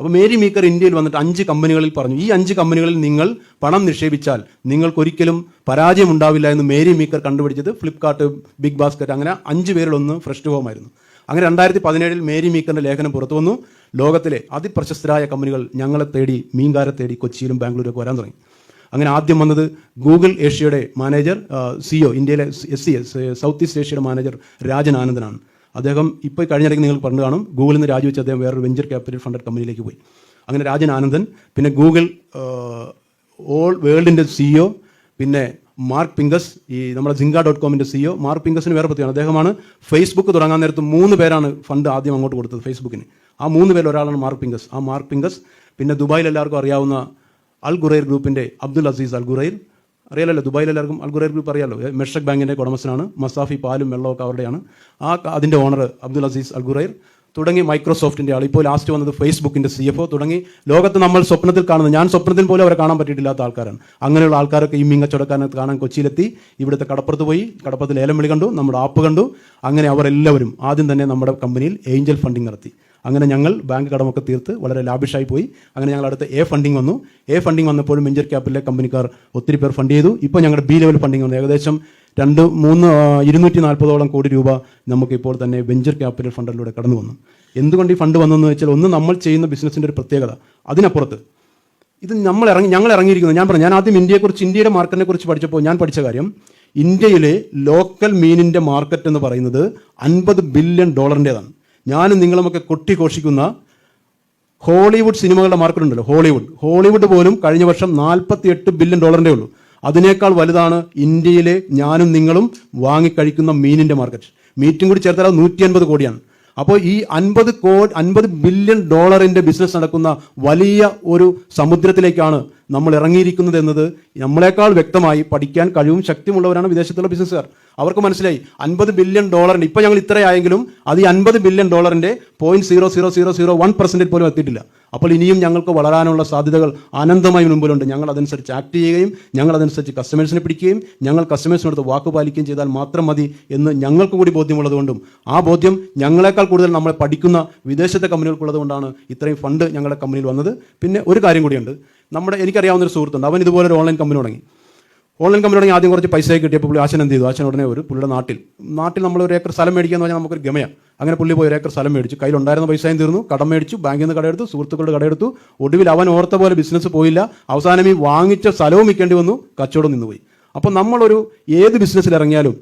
അപ്പോൾ മേരി മീക്കർ ഇന്ത്യയിൽ വന്നിട്ട് അഞ്ച് കമ്പനികളിൽ പറഞ്ഞു. ഈ അഞ്ച് കമ്പനികളിൽ നിങ്ങൾ പണം നിക്ഷേപിച്ചാൽ നിങ്ങൾക്കൊരിക്കലും പരാജയം ഉണ്ടാവില്ല എന്ന് മേരി മീക്കർ കണ്ടുപിടിച്ചത് ഫ്ലിപ്കാർട്ട് ബിഗ് ബാസ്ക്കറ്റ് അങ്ങനെ അഞ്ച് പേരിലൊന്ന് ഫ്രഷ് ഹോമായിരുന്നു അങ്ങനെ രണ്ടായിരത്തി പതിനേഴിൽ മേരി മീക്കറിന്റെ ലേഖനം പുറത്തു വന്നു. ലോകത്തിലെ അതിപ്രശസ്തരായ കമ്പനികൾ ഞങ്ങളെ തേടി മീൻകാരെ തേടി കൊച്ചിയിലും ബാംഗ്ലൂരൊക്കെ വരാൻ തുടങ്ങി. അങ്ങനെ ആദ്യം വന്നത് ഗൂഗിൾ ഏഷ്യയുടെ മാനേജർ സിഒ ഇന്ത്യയിലെ എസ് സി സൗത്ത് ഈസ്റ്റ് ഏഷ്യയുടെ മാനേജർ രാജൻ ആനന്ദനാണ്. അദ്ദേഹം ഇപ്പോൾ കഴിഞ്ഞിടയ്ക്ക് നിങ്ങൾ പറഞ്ഞു കാണും ഗൂഗിളിൽ നിന്ന് രാജിവെച്ച് അദ്ദേഹം വേറൊരു വെഞ്ചർ ക്യാപിറ്റൽ ഫണ്ടഡ് കമ്പനിയിലേക്ക് പോയി. അങ്ങനെ രാജൻ ആനന്ദൻ പിന്നെ ഗൂഗിൾ ഓൾ വേൾഡിന്റെ സിഇഒ പിന്നെ മാർക്ക് പിങ്കസ് ഈ നമ്മുടെ സിംഗ ഡോട്ട് കോമിന്റെ സിഇഒ മാർക്ക് പിങ്കസിന് വേറെ പ്രത്യേകമാണ് അദ്ദേഹമാണ് ഫേസ്ബുക്ക് തുടങ്ങാൻ നേരത്ത് മൂന്ന് പേരാണ് ഫണ്ട് ആദ്യം അങ്ങോട്ട് കൊടുത്തത് ഫേസ്ബുക്കിന്. ആ മൂന്ന് പേരിൽ ഒരാളാണ് മാർക്ക് പിങ്കസ്. ആ മാർക്ക് പിങ്കസ് പിന്നെ ദുബായിൽ എല്ലാവർക്കും അറിയാവുന്ന അൽ ഗുറൈർ ഗ്രൂപ്പിന്റെ അബ്ദുൽ അസീസ് അൽ ഗുറൈർ അറിയാലല്ലോ ദുബായിൽ എല്ലാവർക്കും അൽഗുറേർക്ക് ഗുറൈർ ഗ്രൂപ്പ് അറിയാലോ. മെഷക് ബാങ്കിന്റെ ഉടമസ്ഥനാണ് മസാഫി പാലും വെള്ളമൊക്കെ അവരുടെയാണ്. ആ അതിന്റെ ഓണർ അബ്ദുൽ അസീസ് അൽഗുറൈർ തുടങ്ങി മൈക്രോസോഫ്റ്റിന്റെ ആൾ ഇപ്പോൾ ലാസ്റ്റ് വന്നത് ഫേസ്ബുക്കിന്റെ സി എഫ് തുടങ്ങി ലോകത്ത് നമ്മൾ സ്വപ്നത്തിൽ കാണുന്നത് ഞാൻ സ്വപ്നത്തിൽ പോലും അവരെ കാണാൻ പറ്റിയിട്ടില്ലാത്ത ആൾക്കാരാണ്. അങ്ങനെയുള്ള ആൾക്കാരൊക്കെ ഈ മിങ്ങച്ചടക്കാനത്ത് കാണാൻ കൊച്ചിയിലെത്തി. ഇവിടുത്തെ കടപ്പുറത്ത് പോയി കടപ്പുറത്ത് ലേലം വിളി കണ്ടു നമ്മുടെ ആപ്പ് കണ്ടു. അങ്ങനെ അവരെല്ലാവരും ആദ്യം തന്നെ നമ്മുടെ കമ്പനിയിൽ ഏഞ്ചൽ ഫണ്ടിങ് നടത്തി. അങ്ങനെ ഞങ്ങൾ ബാങ്ക് കടമൊക്കെ തീർത്ത് വളരെ ലാഭിഷായി പോയി. അങ്ങനെ ഞങ്ങൾ അടുത്ത എ ഫണ്ടിങ് വന്നു. എ ഫണ്ടിങ് വന്നപ്പോഴും വെഞ്ചർ ക്യാപിറ്റലിലെ കമ്പനിക്കാർ ഒത്തിരി പേർ ഫണ്ട് ചെയ്തു. ഇപ്പോൾ ഞങ്ങളുടെ ബി ലെവൽ ഫണ്ടിങ് വന്നു. ഏകദേശം രണ്ട് മൂന്ന് ഇരുന്നൂറ്റി നാൽപ്പതോളം കോടി രൂപ നമുക്ക് ഇപ്പോൾ തന്നെ വെഞ്ചർ ക്യാപിറ്റൽ ഫണ്ടിലൂടെ കടന്നു വന്നു. എന്തുകൊണ്ട് ഈ ഫണ്ട് വന്നെന്ന് വെച്ചാൽ ഒന്ന് നമ്മൾ ചെയ്യുന്ന ബിസിനസ്സിന്റെ ഒരു പ്രത്യേകത. അതിനപ്പുറത്ത് ഇത് നമ്മൾ ഇറങ്ങി ഞങ്ങൾ ഇറങ്ങിയിരിക്കുന്നത് ഞാൻ പറഞ്ഞു ഞാൻ ആദ്യം ഇന്ത്യയെക്കുറിച്ച് ഇന്ത്യയുടെ മാർക്കറ്റിനെ കുറിച്ച് പഠിച്ചപ്പോൾ ഞാൻ പഠിച്ച കാര്യം ഇന്ത്യയിലെ ലോക്കൽ മീനിന്റെ മാർക്കറ്റ് എന്ന് പറയുന്നത് അൻപത് ബില്യൺ ഡോളറിന്റെതാണ് ഞാനും നിങ്ങളുമൊക്കെ കൊട്ടിഘോഷിക്കുന്ന ഹോളിവുഡ് സിനിമകളുടെ മാർക്കറ്റ് ഉണ്ടല്ലോ ഹോളിവുഡ്. ഹോളിവുഡ് പോലും കഴിഞ്ഞ വർഷം നാൽപ്പത്തി എട്ട് ബില്യൺ ഡോളറിന്റെ ഉള്ളൂ. അതിനേക്കാൾ വലുതാണ് ഇന്ത്യയിലെ ഞാനും നിങ്ങളും വാങ്ങിക്കഴിക്കുന്ന മീനിന്റെ മാർക്കറ്റ് മീറ്റും കൂടി ചേർത്താൽ നൂറ്റി അൻപത് കോടിയാണ്. അപ്പോൾ ഈ അൻപത് കോ അൻപത് ബില്യൺ ഡോളറിന്റെ ബിസിനസ് നടക്കുന്ന വലിയ ഒരു സമുദ്രത്തിലേക്കാണ് നമ്മൾ ഇറങ്ങിയിരിക്കുന്നത് എന്നത് നമ്മളെക്കാൾ വ്യക്തമായി പഠിക്കാൻ കഴിവും ശക്തിയുമുള്ളവരാണ് വിദേശത്തുള്ള ബിസിനസ്സുകാർ അവർക്ക് മനസ്സിലായി അൻപത് ബില്യൺ ഡോളറിന്റെ ഇപ്പൊ ഞങ്ങൾ ഇത്രയായെങ്കിലും അത് ഈ അൻപത് ബില്യൺ ഡോളറിന്റെ point zero zero zero zero one percentage പോലും എത്തിയിട്ടില്ല. അപ്പോൾ ഇനിയും ഞങ്ങൾക്ക് വളരാനുള്ള സാധ്യതകൾ അനന്തമായി മുമ്പിലുണ്ട് ഞങ്ങൾ അതനുസരിച്ച് ആക്ട് ചെയ്യുകയും ഞങ്ങൾ അതനുസരിച്ച് കസ്റ്റമേഴ്സിനെ പിടിക്കുകയും ഞങ്ങൾ കസ്റ്റമേഴ്സിനടുത്ത് വാക്ക് പാലിക്കുകയും ചെയ്താൽ മാത്രം മതി എന്ന് ഞങ്ങൾക്ക് കൂടി ബോധ്യമുള്ളതുകൊണ്ടും ആ ബോധ്യം ഞങ്ങളെക്കാൾ കൂടുതൽ നമ്മളെ പഠിക്കുന്ന വിദേശത്തെ കമ്പനികൾക്കുള്ളതുകൊണ്ടാണ് ഇത്രയും ഫണ്ട് ഞങ്ങളുടെ കമ്പനിയിൽ വന്നത്. പിന്നെ ഒരു കാര്യം കൂടിയുണ്ട്. നമ്മുടെ എനിക്കറിയാവുന്ന ഒരു സുഹൃത്തുണ്ട്. അവൻ ഇതുപോലെ ഒരു ഓൺലൈൻ കമ്പനി തുടങ്ങി. ഓൺലൈൻ കമ്പനി തുടങ്ങി ആദ്യം കുറച്ച് പൈസ കിട്ടിയപ്പോൾ പുള്ളി ആശൻ എന്ത് ചെയ്തു ആശൻ ഉടനെ ഒരു പുള്ളിയുടെ നാട്ടിൽ. നാട്ടിൽ നമ്മൾ ഒരു ഏക്കർ സ്ഥലം മേടിക്കുക എന്ന് പറഞ്ഞാൽ നമുക്കൊരു ഗമയ അങ്ങനെ പുള്ളി പോയി ഒരു ഏക്കർ സ്ഥലം മേടിച്ചു. കയ്യിലുണ്ടായിരുന്ന പൈസയും തീർന്നു. കടം മേടിച്ചു. ബാങ്കിൽ നിന്ന് കടയെടുത്തു സുഹൃത്തുക്കളുടെ കടയെടുത്തു ഒടുവിൽ അവൻ ഓർത്ത പോലെ ബിസിനസ് പോയില്ല. അവസാനം ഈ വാങ്ങിച്ച സ്ഥലവും വിൽക്കേണ്ടി വന്നു. കച്ചവടം നിന്നുപോയി. അപ്പോൾ നമ്മളൊരു ഏത് ബിസിനസ്സിൽ ഇറങ്ങിയാലും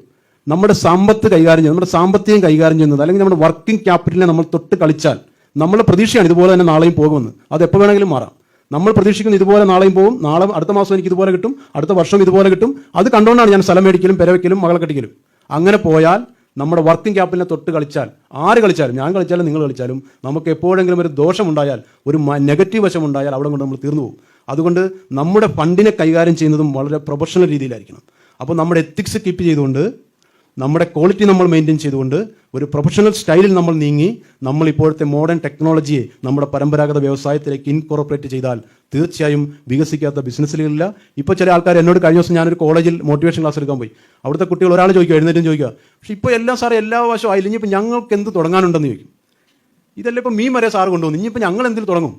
നമ്മുടെ സമ്പത്ത് കൈകാര്യം ചെയ്യുന്നത് നമ്മുടെ സാമ്പത്തികം കൈകാര്യം ചെയ്യുന്നത് അല്ലെങ്കിൽ നമ്മുടെ വർക്കിംഗ് ക്യാപിറ്റലിനെ നമ്മൾ തൊട്ട് കളിച്ചാൽ നമ്മളെ പ്രതീക്ഷയാണ് ഇതുപോലെ തന്നെ നാളെയും പോകുമെന്ന്. അത് എപ്പോൾ വേണമെങ്കിലും മാറാം. നമ്മൾ പ്രതീക്ഷിക്കുന്ന ഇതുപോലെ നാളെയും പോകും നാളെ അടുത്ത മാസം എനിക്ക് ഇതുപോലെ കിട്ടും അടുത്ത വർഷം ഇതുപോലെ കിട്ടും. അത് കണ്ടുകൊണ്ടാണ് ഞാൻ സ്ഥലം മേടിക്കലും പെരവയ്ക്കലും മകളെ കെട്ടിക്കലും. അങ്ങനെ പോയാൽ നമ്മുടെ വർക്കിംഗ് ക്യാപിറ്റലിനെ തൊട്ട് കളിച്ചാൽ ആര് കളിച്ചാലും ഞാൻ കളിച്ചാലും നിങ്ങൾ കളിച്ചാലും നമുക്ക് എപ്പോഴെങ്കിലും ഒരു ദോഷമുണ്ടായാൽ ഒരു നെഗറ്റീവ് വശം ഉണ്ടായാൽ അവിടെ കൊണ്ട് നമ്മൾ തീർന്നു പോകും. അതുകൊണ്ട് നമ്മുടെ ഫണ്ടിനെ കൈകാര്യം ചെയ്യുന്നതും വളരെ പ്രൊഫഷണൽ രീതിയിലായിരിക്കണം. അപ്പോൾ നമ്മുടെ എത്തിക്സ് കീപ്പ് ചെയ്തുകൊണ്ട് നമ്മുടെ ക്വാളിറ്റി നമ്മൾ മെയിന്റെയിൻ ചെയ്തുകൊണ്ട് ഒരു പ്രൊഫഷണൽ സ്റ്റൈലിൽ നമ്മൾ നീങ്ങി നമ്മൾ ഇപ്പോഴത്തെ മോഡേൺ ടെക്നോളജിയെ നമ്മുടെ പരമ്പരാഗത വ്യവസായത്തിലേക്ക് ഇൻകോർപ്പറേറ്റ് ചെയ്താൽ തീർച്ചയായും വികസിക്കാത്ത ബിസിനസ്സിലില്ല ഇപ്പോൾ ചില ആൾക്കാർ എന്നോട് കഴിഞ്ഞ ദിവസം ഞാനൊരു കോളേജിൽ മോട്ടിവേഷൻ ക്ലാസ് എടുക്കാൻ പോയി. അവിടുത്തെ കുട്ടികൾ ഒരാൾ ചോദിക്കുക എഴുന്നേറ്റും ചോദിക്കുക പക്ഷെ ഇപ്പോൾ എല്ലാം സാറേ എല്ലാ വശവും ആയില്ല ഇനിയിപ്പോൾ ഞങ്ങൾക്ക് എന്ത് തുടങ്ങാനുണ്ടെന്ന് ചോദിക്കും. ഇതല്ല ഇപ്പോൾ മീൻ വരെ സാറ് കൊണ്ടുവന്നു ഇനിയിപ്പോൾ ഞങ്ങൾ എന്തിൽ തുടങ്ങും?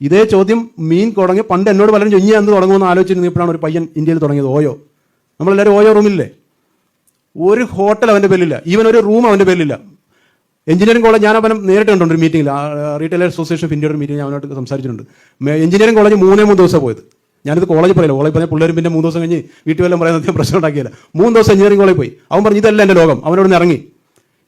ഇതേ ചോദ്യം മീൻ തുടങ്ങി പണ്ട് എന്നോട് പലരും ഇനി എന്ത് തുടങ്ങുമെന്ന് ആലോചിച്ചിരുന്നപ്പോഴാണ് ഒരു പയ്യൻ ഇന്ത്യയിൽ തുടങ്ങിയത് ഓയോ? നമ്മളെല്ലാവരും ഓയോ റൂമില്ലേ ഒരു ഹോട്ടൽ അവന്റെ പേരിലില്ല. ഈവൻ ഒരു റൂം അവന്റെ പേരിലില്ല. എഞ്ചിനീയറിംഗ് കോളേജ് ഞാൻ അവനെ നേരിട്ട് കണ്ടുണ്ട് ഒരു മീറ്റിംഗിൽ റീറ്റെയിൽ അസോസിയേഷൻ ഓഫ് ഇന്ത്യയുടെ മീറ്റിംഗ് ഞാൻ അവനോട് സംസാരിച്ചിട്ടുണ്ട്. എഞ്ചിനീയറിംഗ് കോളേജ് മൂന്നേ മൂന്ന് ദിവസം പോയത്. ഞാനിത് കോളേജ് പറയില്ല കോളേജ് പറഞ്ഞാൽ പിള്ളേരും പിന്നെ മൂന്ന് ദിവസം കഴിഞ്ഞ് വീട്ടിൽ വല്ലതും പറയുന്നത് അധികം പ്രശ്നം ഉണ്ടാക്കിയില്ല. മൂന്ന് ദിവസം എഞ്ചിനീയറിംഗ് കോളേജ് പോയി. അവൻ പറഞ്ഞു ഇതല്ല എന്റെ ലോകം. അവനോട് ഇറങ്ങി.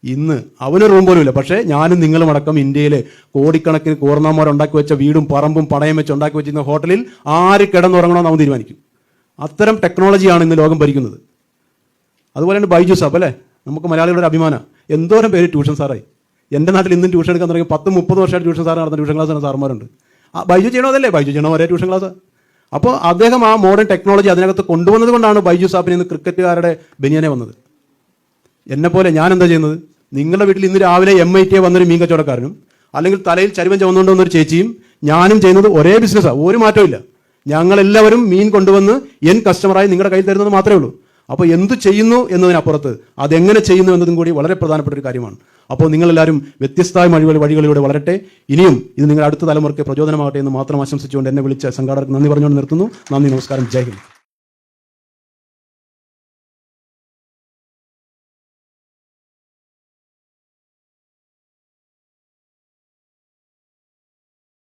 ഇന്ന് അവനൊരു റൂം പോലും ഇല്ല. പക്ഷേ ഞാനും നിങ്ങളും അടക്കം ഇന്ത്യയിലെ കോടിക്കണക്കിന് കോർണാമാർ ഉണ്ടാക്കി വെച്ച വീടും പറമ്പും പണയം വെച്ച് ഉണ്ടാക്കി വെച്ചിരുന്ന ഹോട്ടലിൽ ആര് കിടന്നുറങ്ങണമെന്ന് അവൻ തീരുമാനിക്കും. അത്തരം ടെക്നോളജിയാണ് ഇന്ന് ലോകം ഭരിക്കുന്നത്. അതുപോലെ തന്നെ ബൈജു സാബ് അല്ലേ? നമുക്ക് മലയാളികളുടെ അഭിമാനം. എന്തോരം പേര് ട്യൂഷൻ സാറായി. എന്റെ നാട്ടിൽ ഇന്നും ട്യൂഷൻ എടുക്കാൻ തുടങ്ങി പത്ത് മുപ്പത് വർഷമായിട്ട് ട്യൂഷൻ സാറ് നടന്ന ട്യൂഷൻ ക്ലാസ് നടന്ന സാർമാരുണ്ട് ആ ബൈജു ചെയ്യണോ അതല്ലേ? ബൈജു ചെയ്യണോ ഒരേ ട്യൂഷൻ ക്ലാസ് അപ്പോൾ അദ്ദേഹം ആ മോഡേൺ ടെക്നോളജി അതിനകത്ത് കൊണ്ടുവന്നത് കൊണ്ടാണ് ബൈജു സാബിന് ഇന്ന് ക്രിക്കറ്റുകാരുടെ ബനിയനെ വന്നത്. എന്നെപ്പോലെ പോലെ ഞാൻ എന്താ ചെയ്യുന്നത്? നിങ്ങളുടെ വീട്ടിൽ ഇന്ന് രാവിലെ എം ഐ ടി വന്നൊരു മീൻ കച്ചവടക്കാരനും അല്ലെങ്കിൽ തലയിൽ ചരിവൻ ചുമന്നുകൊണ്ട് വന്നൊരു ചേച്ചിയും ഞാനും ചെയ്യുന്നത് ഒരേ ബിസിനസ്സാണ് ഒരു മാറ്റവും ഞങ്ങളെല്ലാവരും മീൻ കൊണ്ടുവന്ന് എൻ കസ്റ്റമറായി നിങ്ങളുടെ കയ്യിൽ തരുന്നത് മാത്രമേ ഉള്ളൂ. അപ്പോൾ എന്ത് ചെയ്യുന്നു എന്നതിനപ്പുറത്ത് അതെങ്ങനെ ചെയ്യുന്നു എന്നതും കൂടി വളരെ പ്രധാനപ്പെട്ട ഒരു കാര്യമാണ്. അപ്പോൾ നിങ്ങളെല്ലാവരും വ്യത്യസ്തമായ വഴികൾ വഴികളിലൂടെ വളരട്ടെ. ഇനിയും ഇത് നിങ്ങളുടെ അടുത്ത തലമുറയ്ക്ക് പ്രചോദനമാകട്ടെ എന്ന് മാത്രം ആശംസിച്ചുകൊണ്ട് എന്നെ വിളിച്ച സംഘാടകർക്ക് നന്ദി പറഞ്ഞുകൊണ്ട് നിർത്തുന്നു. നന്ദി നമസ്കാരം. ജയ് ഹിന്ദ്.